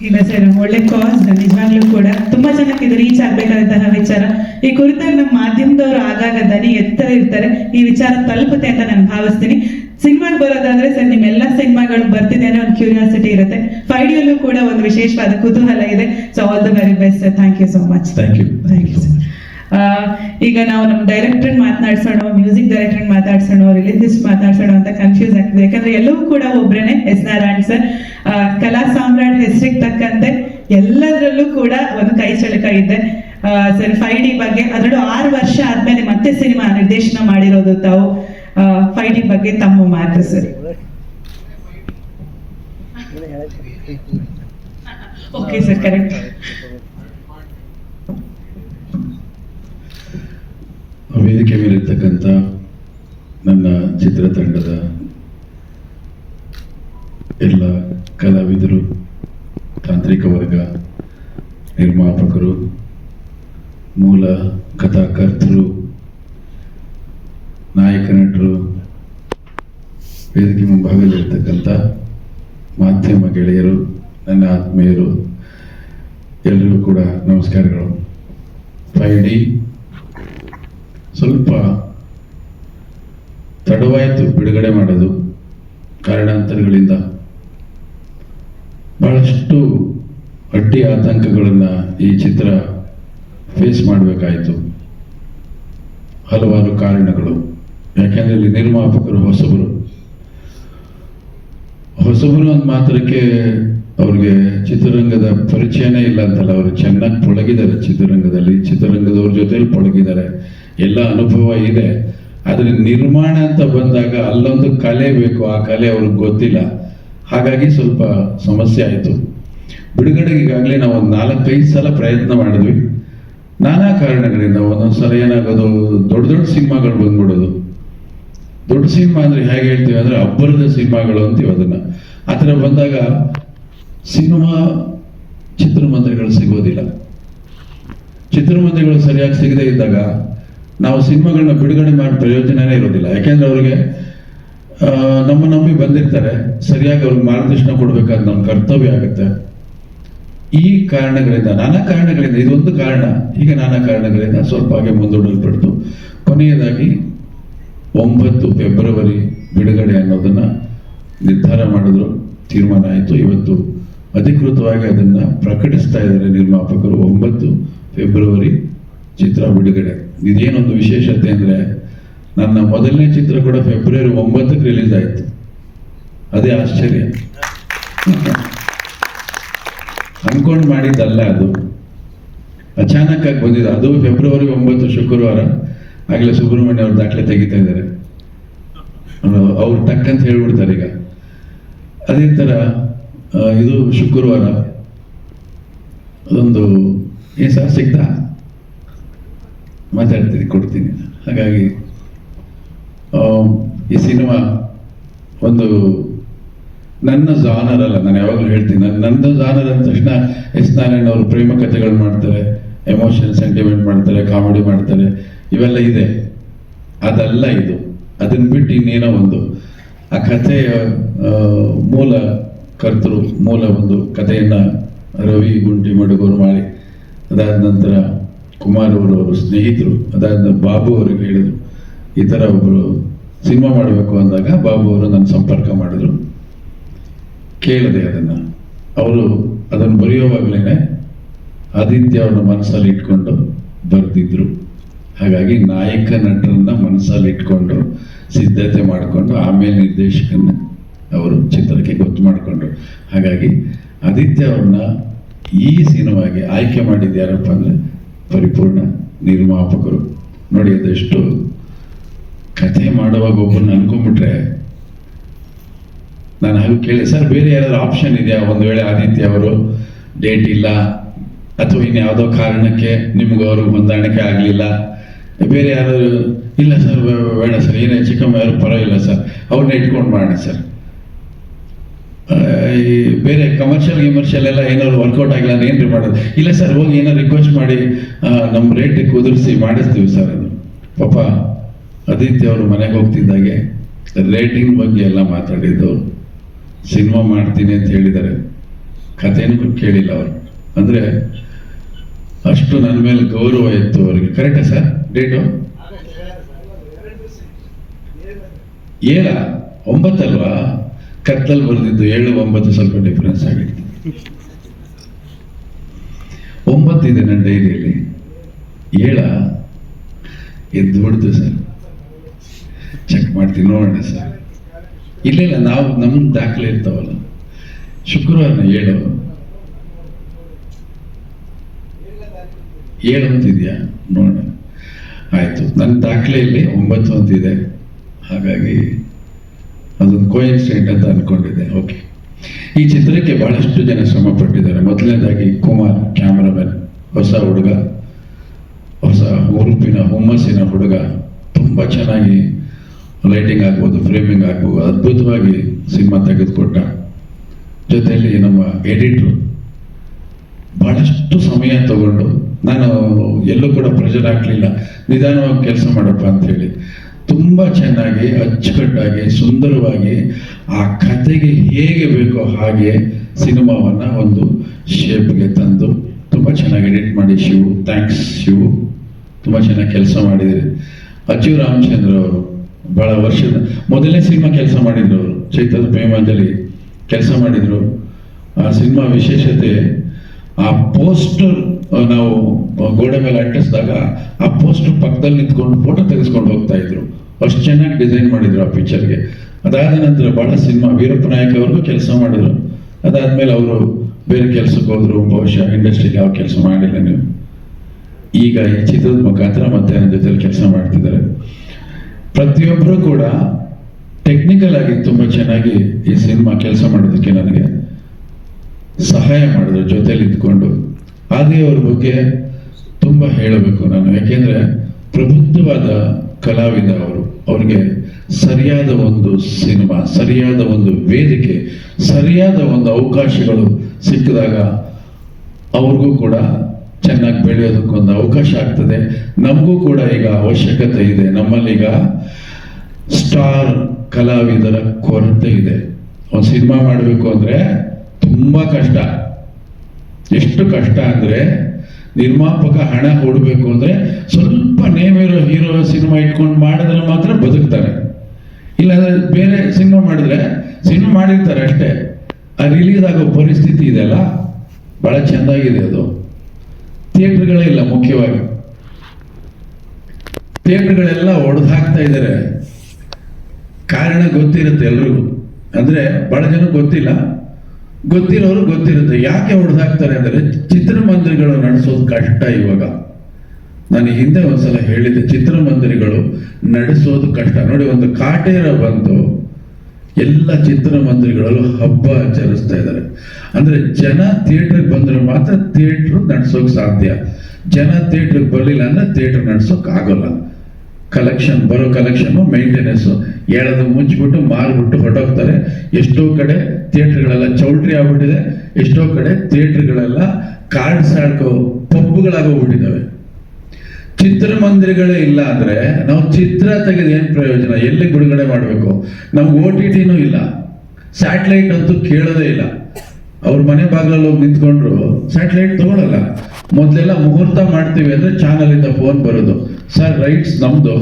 Speaker 2: ಇಲ್ಲ ಸರ್ ಒಳ್ಳೆ ಕಾಸ್ ನಿಜವಾಗ್ಲೂ ಕೂಡ ತುಂಬಾ ಜನಕ್ಕೆ ಇದು ರೀಚ್ ಆಗ್ಬೇಕಾದಂತಹ ವಿಚಾರ. ಈ ಕುರಿತಾಗಿ ನಮ್ಮ ಮಾಧ್ಯಮದವರು ಆಗಾಗ ದನಿ ಎತ್ತರ ಇರ್ತಾರೆ. ಈ ವಿಚಾರ ತಲುಪುತ್ತೆ ಅಂತ ನಾನು ಭಾವಿಸ್ತೀನಿ. ಸಿನಿಮಾಗೆ ಬರೋದಾದ್ರೆ ಸರ್ ನಿಮ್ಮೆಲ್ಲ ಸಿನಿಮಾಗಳು ಬರ್ತಿದೆ ಅನ್ನೋ ಒಂದು ಕ್ಯೂರಿಯಾಸಿಟಿ ಇರುತ್ತೆ. ಫೈಡಿಯಲ್ಲೂ ಕೂಡ ಒಂದು ವಿಶೇಷವಾದ ಕುತೂಹಲ ಇದೆ. So all the very best sir thank you so much
Speaker 3: thank you
Speaker 2: thank you sir ಈಗ ನಾವು ನಮ್ಮ ಡೈರೆಕ್ಟರ್ ಮಾತನಾಡ್ಸೋಣ ಮ್ಯೂಸಿಕ್ ಡೈರೆಕ್ಟರ್ ಮಾತಾಡ್ಸೋಣ ರಿಲೀಸಿಸ್ಟ್ ಮಾತಾಡ್ಸೋಣ ಅಂತ ಕನ್ಫ್ಯೂಸ್ ಆಗ್ತದೆ. ಯಾಕಂದ್ರೆ ಎಲ್ಲವೂ ಕೂಡ ಒಬ್ರೇನೆ ಎಸ್ ನಾರಾಯಣ್ ಸರ್ ಕಲಾ ಸಾಮ್ರಾಟ್ ಹೆಸರಿಗೆ ತಕ್ಕಂತೆ ಎಲ್ಲದರಲ್ಲೂ ಕೂಡ ಒಂದು ಕೈ ಚಳಕ ಇದೆ. ಸರ್ ಫೈ ಡಿ ಬಗ್ಗೆ ಅದರಲ್ಲೂ ಆರು ವರ್ಷ ಆದ್ಮೇಲೆ ಮತ್ತೆ ಸಿನಿಮಾ ನಿರ್ದೇಶನ ಮಾಡಿರೋದು ತಾವು. ಫೈ ಡಿ ಬಗ್ಗೆ ತಮ್ಮ ಮಾತು ಸರ್ ಓಕೆ ಸರ್ ಕರೆಕ್ಟ್
Speaker 4: ವೇದಿಕೆ ಮೇಲಿರ್ತಕ್ಕಂಥ ನನ್ನ ಚಿತ್ರತಂಡದ ಎಲ್ಲ ಕಲಾವಿದರು, ತಾಂತ್ರಿಕ ವರ್ಗ, ನಿರ್ಮಾಪಕರು, ಮೂಲ ಕಥಾಕರ್ತರು, ನಾಯಕ ನಟರು, ವೇದಿಕೆ ಮುಂಭಾಗದಲ್ಲಿರ್ತಕ್ಕಂಥ ಮಾಧ್ಯಮ ಗೆಳೆಯರು, ನನ್ನ ಆತ್ಮೀಯರು ಎಲ್ಲರಿಗೂ ಕೂಡ ನಮಸ್ಕಾರಗಳು. ಫೈವ್ ಡಿ ಸ್ವಲ್ಪ ತಡವಾಯಿತು ಬಿಡುಗಡೆ ಮಾಡೋದು ಕಾರಣಾಂತರಗಳಿಂದ. ಬಹಳಷ್ಟು ಅಡ್ಡಿ ಆತಂಕಗಳನ್ನು ಈ ಚಿತ್ರ ಫೇಸ್ ಮಾಡಬೇಕಾಯಿತು. ಹಲವಾರು ಕಾರಣಗಳು. ಯಾಕೆಂದರೆ ಇಲ್ಲಿ ನಿರ್ಮಾಪಕರು ಹೊಸಬರು. ಹೊಸಬರು ಅಂದ ಮಾತ್ರಕ್ಕೆ ಅವ್ರಿಗೆ ಚಿತ್ರರಂಗದ ಪರಿಚಯನೇ ಇಲ್ಲ ಅಂತಲ್ಲ, ಅವರು ಚೆನ್ನಾಗಿ ಪೊಳಗಿದ್ದಾರೆ ಚಿತ್ರರಂಗದಲ್ಲಿ. ಚಿತ್ರರಂಗದವ್ರ ಜೊತೆಯಲ್ಲಿ ಪೊಳಗಿದ್ದಾರೆ. ಎಲ್ಲ ಅನುಭವ ಇದೆ. ಆದರೆ ನಿರ್ಮಾಣ ಅಂತ ಬಂದಾಗ ಅಲ್ಲೊಂದು ಕಲೆ ಬೇಕು. ಆ ಕಲೆ ಅವ್ರಿಗೆ ಗೊತ್ತಿಲ್ಲ. ಹಾಗಾಗಿ ಸ್ವಲ್ಪ ಸಮಸ್ಯೆ ಆಯಿತು. ಬಿಡುಗಡೆಗೆ ಈಗಾಗಲೇ ನಾವು ಒಂದು ನಾಲ್ಕೈದು ಸಲ ಪ್ರಯತ್ನ ಮಾಡಿದ್ವಿ. ನಾನಾ ಕಾರಣಗಳಿಂದ ಒಂದೊಂದು ಸಲ ಏನಾಗೋದು, ದೊಡ್ಡ ದೊಡ್ಡ ಸಿನಿಮಾಗಳು ಬಂದ್ಬಿಡೋದು. ದೊಡ್ಡ ಸಿನಿಮಾ ಅಂದ್ರೆ ಹೇಗೆ ಹೇಳ್ತೀವಿ ಅಂದ್ರೆ ಅಬ್ಬರದ ಸಿನಿಮಾಗಳು ಅಂತೀವಿ ಅದನ್ನ. ಆ ಥರ ಬಂದಾಗ ಸಿನಿಮಾ ಚಿತ್ರಮಂದಿರಗಳು ಸಿಗೋದಿಲ್ಲ. ಚಿತ್ರಮಂದಿರಗಳು ಸರಿಯಾಗಿ ಸಿಗದೇ ಇದ್ದಾಗ ನಾವು ಸಿನಿಮಾಗಳನ್ನ ಬಿಡುಗಡೆ ಮಾಡಿ ಪ್ರಯೋಜನವೇ ಇರೋದಿಲ್ಲ. ಯಾಕೆಂದ್ರೆ ಅವ್ರಿಗೆ ನಮ್ಮ ನಂಬಿ ಬಂದಿರ್ತಾರೆ. ಸರಿಯಾಗಿ ಅವ್ರಿಗೆ ಮಾರ್ಗದರ್ಶನ ಕೊಡಬೇಕಾದ ನಮ್ಮ ಕರ್ತವ್ಯ ಆಗುತ್ತೆ. ಈ ಕಾರಣಗಳಿಂದ, ನಾನಾ ಕಾರಣಗಳಿಂದ, ಇದೊಂದು ಕಾರಣ. ಹೀಗೆ ನಾನಾ ಕಾರಣಗಳಿಂದ ಸ್ವಲ್ಪ ಹಾಗೆ ಮುಂದೂಡಲ್ಪಡ್ತು. ಕೊನೆಯದಾಗಿ, ಒಂಬತ್ತು ಫೆಬ್ರವರಿ ಬಿಡುಗಡೆ ಅನ್ನೋದನ್ನ ನಿರ್ಧಾರ ಮಾಡಿದ್ರು. ತೀರ್ಮಾನ ಆಯಿತು. ಇವತ್ತು ಅಧಿಕೃತವಾಗಿ ಅದನ್ನ ಪ್ರಕಟಿಸ್ತಾ ಇದ್ದಾರೆ ನಿರ್ಮಾಪಕರು. ಒಂಬತ್ತು ಫೆಬ್ರವರಿ ಚಿತ್ರ ಬಿಡುಗಡೆ. ಇದೇನೊಂದು ವಿಶೇಷತೆ ಅಂದ್ರೆ ನನ್ನ ಮೊದಲನೇ ಚಿತ್ರ ಕೂಡ ಫೆಬ್ರವರಿ ಒಂಬತ್ತಕ್ಕೆ ರಿಲೀಸ್ ಆಯಿತು. ಅದೇ ಆಶ್ಚರ್ಯ. ಅನ್ಕೊಂಡು ಮಾಡಿದ್ದಲ್ಲ ಅದು. ಅಚಾನಕ್ ಆಗಿ ಬಂದಿದೆ. ಅದು ಫೆಬ್ರವರಿ ಒಂಬತ್ತು ಶುಕ್ರವಾರ. ಆಗಲೇ ಸುಬ್ರಹ್ಮಣ್ಯ ಅವ್ರ ದಾಖಲೆ ತೆಗಿತಾ ಇದ್ದಾರೆ. ಅವ್ರು ಟಕ್ಕಂತ ಹೇಳ್ಬಿಡ್ತಾರೆ ಈಗ. ಅದೇ ಥರ ಇದು ಶುಕ್ರವಾರ. ಅದೊಂದು, ಏನ್ ಸಹ ಸಿಗ್ತಾ? ಮಾತಾಡ್ತೀನಿ ಕೊಡ್ತೀನಿ. ಹಾಗಾಗಿ ಈ ಸಿನಿಮಾ ಒಂದು ನನ್ನ ಜಾನರ್ ಅಲ್ಲ ನಾನು ಯಾವಾಗಲೂ ಹೇಳ್ತೀನಿ, ನನ್ನ ನನ್ನದು ಜಾನರ್ ಅಂದ ತಕ್ಷಣ ಎಸ್ ನಾರಾಯಣ ಅವರು ಪ್ರೇಮ ಕಥೆಗಳು ಮಾಡ್ತಾರೆ ಎಮೋಷನ್ ಸೆಂಟಿಮೆಂಟ್ ಮಾಡ್ತಾರೆ ಕಾಮಿಡಿ ಮಾಡ್ತಾರೆ, ಇವೆಲ್ಲ ಇದೆ. ಅದಲ್ಲ ಇದು. ಅದನ್ನ ಬಿಟ್ಟು ಇನ್ನೇನೋ ಒಂದು. ಆ ಕಥೆಯ ಮೂಲ ಕರ್ತರು ಮೂಲ ಒಂದು ಕಥೆಯನ್ನ ರವಿ ಗುಂಟಿ ಮಡುಗೂರು ಮಾಡಿ, ಅದಾದ ನಂತರ ಕುಮಾರ್ ಅವರು ಅವರು ಸ್ನೇಹಿತರು ಅದಾದ ಬಾಬು ಅವರಿಗೆ ಹೇಳಿದರು, ಈ ಥರ ಒಬ್ಬರು ಸಿನಿಮಾ ಮಾಡಬೇಕು ಅಂದಾಗ ಬಾಬು ಅವರು ನನ್ನ ಸಂಪರ್ಕ ಮಾಡಿದ್ರು. ಕೇಳಿದೆ ಅದನ್ನ. ಅವರು ಅದನ್ನು ಬರೆಯುವಾಗಲೇ ಆದಿತ್ಯ ಅವ್ರನ್ನ ಮನಸ್ಸಲ್ಲಿ ಇಟ್ಕೊಂಡು ಬರ್ತಿದ್ರು ಹಾಗಾಗಿ ನಾಯಕ ನಟರನ್ನ ಮನಸ್ಸಲ್ಲಿ ಇಟ್ಕೊಂಡು ಸಿದ್ಧತೆ ಮಾಡಿಕೊಂಡು ಆಮೇಲೆ ನಿರ್ದೇಶಕನ ಅವರು ಚಿತ್ರಕ್ಕೆ ಗೊತ್ತು ಮಾಡಿಕೊಂಡ್ರು. ಹಾಗಾಗಿ ಆದಿತ್ಯ ಅವ್ರನ್ನ ಈ ಸಿನಿಮಾಗೆ ಆಯ್ಕೆ ಮಾಡಿದ್ದು ಯಾರಪ್ಪ ಅಂದರೆ ಪರಿಪೂರ್ಣ ನಿರ್ಮಾಪಕರು. ನೋಡಿ, ಅದೆಷ್ಟು ಕಥೆ ಮಾಡುವಾಗ ಒಬ್ಬರನ್ನ ಅನ್ಕೊಂಡ್ಬಿಟ್ರೆ ನಾನು ಹಾಗೆ ಕೇಳಿ, ಸರ್, ಬೇರೆ ಯಾರಾದ್ರೂ ಆಪ್ಷನ್ ಇದೆಯಾ? ಒಂದು ವೇಳೆ ಆದಿತ್ಯ ಅವರು ಡೇಟ್ ಇಲ್ಲ. ಅಥವಾ ಇನ್ಯಾವುದೋ ಕಾರಣಕ್ಕೆ ನಿಮ್ಗೆ ಅವರು ಹೊಂದಾಣಿಕೆ ಆಗಲಿಲ್ಲ. ಬೇರೆ ಯಾರಾದರೂ, ಇಲ್ಲ ಸರ್ ಬೇಡ ಸರ್, ಏನೇ ಚಿಕ್ಕಮ್ಮ ಯಾರು ಪರವಾಗಿಲ್ಲ ಸರ್. ಅವ್ರನ್ನ ಇಟ್ಕೊಂಡು ಮಾಡೋಣ ಸರ್. ಈ ಬೇರೆ ಕಮರ್ಷಿಯಲ್ ಕಮರ್ಷಿಯಲ್ ಎಲ್ಲ ಏನಾದ್ರು ವರ್ಕೌಟ್ ಆಗಿಲ್ಲ ಅಂದ್ರೆ ಏನ್ರಿ ಮಾಡೋದು? ಇಲ್ಲ ಸರ್, ಹೋಗಿ ಏನೋ ರಿಕ್ವೆಸ್ಟ್ ಮಾಡಿ ನಮ್ಮ ರೇಟ್ ಕುದುರಿಸಿ ಮಾಡಿಸ್ತೀವಿ ಸರ್ ಅದು. ಪಾಪ ಆದಿತ್ಯ ಅವರು ಮನೆಗೆ ಹೋಗ್ತಿದ್ದಾಗೆ ರೇಟಿಂಗ್ ಬಗ್ಗೆ ಎಲ್ಲ ಮಾತಾಡಿದ್ದು. ಸಿನಿಮಾ ಮಾಡ್ತೀನಿ ಅಂತ ಹೇಳಿದ್ದಾರೆ. ಕಥೆನೂ ಕೇಳಿಲ್ಲ ಅವರು. ಅಂದ್ರೆ ಅಷ್ಟು ನನ್ನ ಮೇಲೆ ಗೌರವ ಇತ್ತು ಅವರಿಗೆ. ಕರೆಕ್ಟಾ ಸರ್ ಡೇಟು ಏಳ? ಒಂಬತ್ತಲ್ವಾ? ಕತ್ತಲ್ಲಿ ಬರೆದಿದ್ದು ಏಳು, ಒಂಬತ್ತು ಸ್ವಲ್ಪ ಡಿಫ್ರೆನ್ಸ್ ಆಗಿತ್ತು ಒಂಬತ್ತಿದೆ ನನ್ನ ಡೈರಿಯಲ್ಲಿ. ಏಳ? ಎದ್ದು ಬಿಡ್ತು ಸರ್. ಚೆಕ್ ಮಾಡ್ತೀನಿ, ನೋಡೋಣ ಸರ್. ಇಲ್ಲ ಇಲ್ಲ, ನಾವು ನಮ್ಮ ದಾಖಲೆ ಇರ್ತಾವಲ್ಲ. ಶುಕ್ರವಾರ ಏಳು. ಏಳು ಅಂತಿದೆಯಾ? ನೋಡೋಣ. ಆಯ್ತು ನನ್ನ ದಾಖಲೆಯಲ್ಲಿ ಒಂಬತ್ತು ಅಂತಿದೆ. ಹಾಗಾಗಿ ಅದೊಂದು ಕೋಇನ್ಸಿಡೆಂಟ್ ಅಂತ ಅನ್ಕೊಂಡಿದ್ದೆ. ಓಕೆ ಈ ಚಿತ್ರಕ್ಕೆ ಬಹಳಷ್ಟು ಜನ ಶ್ರಮ ಪಟ್ಟಿದ್ದಾರೆ ಮೊದಲನೇದಾಗಿ ಕುಮಾರ್ ಕ್ಯಾಮ್ರಾಮನ್, ಹೊಸ ಹುಡುಗ, ಹೊಸ ಹುರುಪಿನ ಹುಮ್ಮಸ್ಸಿನ ಹುಡುಗ. ತುಂಬ ಚೆನ್ನಾಗಿ ಲೈಟಿಂಗ್ ಆಗ್ಬೋದು ಫ್ರೇಮಿಂಗ್ ಆಗ್ಬೋದು, ಅದ್ಭುತವಾಗಿ ಸಿನಿಮಾ ತೆಗೆದುಕೊಟ್ಟ. ಜೊತೆಯಲ್ಲಿ ನಮ್ಮ ಎಡಿಟ್ರು ಬಹಳಷ್ಟು ಸಮಯ ತಗೊಂಡು, ನಾನು ಎಲ್ಲೂ ಕೂಡ ಪ್ರೆಷರ್ ಆಗಲಿಲ್ಲ ನಿಧಾನವಾಗಿ ಕೆಲಸ ಮಾಡಪ್ಪ ಅಂತ ಹೇಳಿ. ತುಂಬ ಚೆನ್ನಾಗಿ, ಅಚ್ಚುಕಟ್ಟಾಗಿ, ಸುಂದರವಾಗಿ ಆ ಕಥೆಗೆ ಹೇಗೆ ಬೇಕೋ ಹಾಗೆ ಸಿನಿಮಾವನ್ನ ಒಂದು ಶೇಪ್ಗೆ ತಂದು ತುಂಬ ಚೆನ್ನಾಗಿ ಎಡಿಟ್ ಮಾಡಿ ಶಿವು. ಥ್ಯಾಂಕ್ಸ್ ಶಿವು. ತುಂಬ ಚೆನ್ನಾಗಿ ಕೆಲಸ ಮಾಡಿದಿರಿ. ಅಚ್ಚು ರಾಮಚಂದ್ರ ಅವರು ಬಹಳ ವರ್ಷದ, ಮೊದಲನೇ ಸಿನಿಮಾ ಕೆಲಸ ಮಾಡಿದ್ರು ಅವರು. ಚೈತನ್ಯ ಪ್ರೇಮಾಂಜಲಿ ಕೆಲಸ ಮಾಡಿದ್ರು. ಆ ಸಿನಿಮಾ ವಿಶೇಷತೆ, ಆ ಪೋಸ್ಟರ್ ನಾವು ಗೋಡೆ ಮೇಲೆ ಅಂಟಿಸಿದಾಗ ಆ ಪೋಸ್ಟರ್ ಪಕ್ಕದಲ್ಲಿ ನಿಂತ್ಕೊಂಡು ಫೋಟೋ ತೆಗೆಸ್ಕೊಂಡು ಹೋಗ್ತಾ ಇದ್ರು. ಅಷ್ಟು ಚೆನ್ನಾಗಿ ಡಿಸೈನ್ ಮಾಡಿದ್ರು ಆ ಪಿಕ್ಚರ್ಗೆ ಅದಾದ ನಂತರ ಬಹಳ ಸಿನಿಮಾ, ವೀರಪ್ಪ ನಾಯಕ್ ಅವ್ರಿಗೂ ಕೆಲಸ ಮಾಡಿದ್ರು. ಅದಾದ್ಮೇಲೆ ಅವರು ಬೇರೆ ಕೆಲಸಕ್ಕೆ ಹೋದ್ರು, ಬಹುಶಃ ಇಂಡಸ್ಟ್ರಿಗೆ ಯಾವ ಕೆಲಸ ಮಾಡಿಲ್ಲ ನೀವು. ಈಗ ಈ ಚಿತ್ರದ ಮುಖಾಂತರ ಮತ್ತೆ ನನ್ನ ಜೊತೆಲಿ ಕೆಲಸ ಮಾಡ್ತಿದ್ದಾರೆ. ಪ್ರತಿಯೊಬ್ಬರು ಕೂಡ ಟೆಕ್ನಿಕಲ್ ಆಗಿ ತುಂಬ ಚೆನ್ನಾಗಿ ಈ ಸಿನಿಮಾ ಕೆಲಸ ಮಾಡೋದಕ್ಕೆ ನನಗೆ ಸಹಾಯ ಮಾಡಿದ್ರು, ಜೊತೆಲಿ ಇದ್ಕೊಂಡು ಆದಿ ಅವ್ರ ಬಗ್ಗೆ ತುಂಬ ಹೇಳಬೇಕು ನಾನು. ಯಾಕೆಂದರೆ ಪ್ರಬುದ್ಧವಾದ ಕಲಾವಿದ ಅವರು ಅವ್ರಿಗೆ ಸರಿಯಾದ ಒಂದು ಸಿನಿಮಾ, ಸರಿಯಾದ ಒಂದು ವೇದಿಕೆ, ಸರಿಯಾದ ಒಂದು ಅವಕಾಶಗಳು ಸಿಕ್ಕಿದಾಗ ಅವ್ರಿಗೂ ಕೂಡ ಚೆನ್ನಾಗಿ ಬೆಳೆಯೋದಕ್ಕೊಂದು ಅವಕಾಶ ಆಗ್ತದೆ. ನಮಗೂ ಕೂಡ ಈಗ ಅವಶ್ಯಕತೆ ಇದೆ. ನಮ್ಮಲ್ಲೀಗ ಸ್ಟಾರ್ ಕಲಾವಿದರ ಕೊರತೆ ಇದೆ. ಒಂದು ಸಿನಿಮಾ ಮಾಡಬೇಕು ಅಂದ್ರೆ ತುಂಬಾ ಕಷ್ಟ. ಎಷ್ಟು ಕಷ್ಟ ಅಂದ್ರೆ ನಿರ್ಮಾಪಕ ಹಣ ಹೂಡಬೇಕು ಅಂದರೆ ಸ್ವಲ್ಪ ನೇಮಿರೋ ಹೀರೋ ಸಿನಿಮಾ ಇಟ್ಕೊಂಡು ಮಾಡಿದ್ರೆ ಮಾತ್ರ ಬದುಕ್ತಾರೆ. ಇಲ್ಲಾಂದರೆ ಬೇರೆ ಸಿನಿಮಾ ಮಾಡಿದ್ರೆ ಸಿನಿಮಾ ಮಾಡಿರ್ತಾರೆ ಅಷ್ಟೇ. ಆ ರಿಲೀಸ್ ಆಗೋ ಪರಿಸ್ಥಿತಿ ಇದೆಯಲ್ಲ ಬಹಳ ಚೆಂದಾಗಿದೆ ಅದು. ಥಿಯೇಟರ್ಗಳೇ ಇಲ್ಲ ಮುಖ್ಯವಾಗಿ. ಥಿಯೇಟರ್ಗಳೆಲ್ಲ ಒಡೆದು ಹಾಕ್ತಾ ಇದ್ದಾರೆ ಕಾರಣ ಗೊತ್ತಿರುತ್ತೆ ಎಲ್ರಿಗೂ. ಅಂದ್ರೆ ಬಹಳ ಜನ ಗೊತ್ತಿಲ್ಲ. ಗೊತ್ತಿರೋರು ಗೊತ್ತಿರುತ್ತೆ. ಯಾಕೆ ಹೊಡೆದಾಕ್ತಾರೆ ಅಂದರೆ ಚಿತ್ರಮಂದಿರಗಳು ನಡೆಸೋದು ಕಷ್ಟ ಇವಾಗ. ನಾನು ಹಿಂದೆ ಒಂದ್ಸಲ ಹೇಳಿದ್ದೆ, ಚಿತ್ರಮಂದಿರಗಳು ನಡೆಸೋದು ಕಷ್ಟ. ನೋಡಿ, ಒಂದು ಕಾಟೇರ ಬಂತು ಎಲ್ಲ ಚಿತ್ರಮಂದಿರಗಳಲ್ಲೂ ಹಬ್ಬ ಆಚರಿಸ್ತಾ ಇದ್ದಾರೆ. ಅಂದ್ರೆ ಜನ ಥಿಯೇಟ್ರಿಗೆ ಬಂದ್ರೆ ಮಾತ್ರ ಥಿಯೇಟರ್ ನಡೆಸೋಕೆ ಸಾಧ್ಯ. ಜನ ಥಿಯೇಟ್ರಿಗೆ ಬರಲಿಲ್ಲ ಅಂದ್ರೆ ಥಿಯೇಟರ್ ನಡೆಸೋಕೆ ಆಗೋಲ್ಲ. ಕಲೆಕ್ಷನ್ ಬರೋ ಕಲೆಕ್ಷನ್ ಮೇಂಟೆನೆನ್ಸು ಹೇಳೋದು ಮುಂಚ್ಬಿಟ್ಟು ಮಾರ್ಬಿಟ್ಟು ಹೊರಟೋಗ್ತಾರೆ. ಎಷ್ಟೋ ಕಡೆ ಥಿಯೇಟ್ರ್ಗಳೆಲ್ಲ ಚೌಲ್ಟ್ರಿ ಆಗ್ಬಿಟ್ಟಿದೆ. ಎಷ್ಟೋ ಕಡೆ ಥಿಯೇಟ್ರ್ಗಳೆಲ್ಲ ಕಾರ್ಡ್ ಸಾಡ್ಕೋ ಪಬ್ಗಳಾಗೋಗ್ಬಿಟ್ಟಿದ್ದಾವೆ ಚಿತ್ರಮಂದಿರಗಳೇ ಇಲ್ಲ ಅಂದ್ರೆ ನಾವು ಚಿತ್ರ ತೆಗೆದು ಏನು ಪ್ರಯೋಜನ? ಎಲ್ಲಿ ಬಿಡುಗಡೆ ಮಾಡಬೇಕು? ನಮ್ಗೆ ಓ ಟಿ ಟಿನೂ ಇಲ್ಲ. ಸ್ಯಾಟಲೈಟ್ ಅಂತೂ ಕೇಳೋದೇ ಇಲ್ಲ. ಅವ್ರ ಮನೆ ಬಾಗಿಲಲ್ಲಿ ಹೋಗಿ ನಿಂತ್ಕೊಂಡ್ರು ಸ್ಯಾಟಲೈಟ್ ತಗೊಳಲ್ಲ. ಮೊದಲೆಲ್ಲ ಮುಹೂರ್ತ ಮಾಡ್ತೀವಿ ಅಂದ್ರೆ ಚಾನಲ್ ಇಂದ ಫೋನ್ ಬರೋದು. ಸರ್ ರೈಟ್ಸ್ ನಮ್ದು.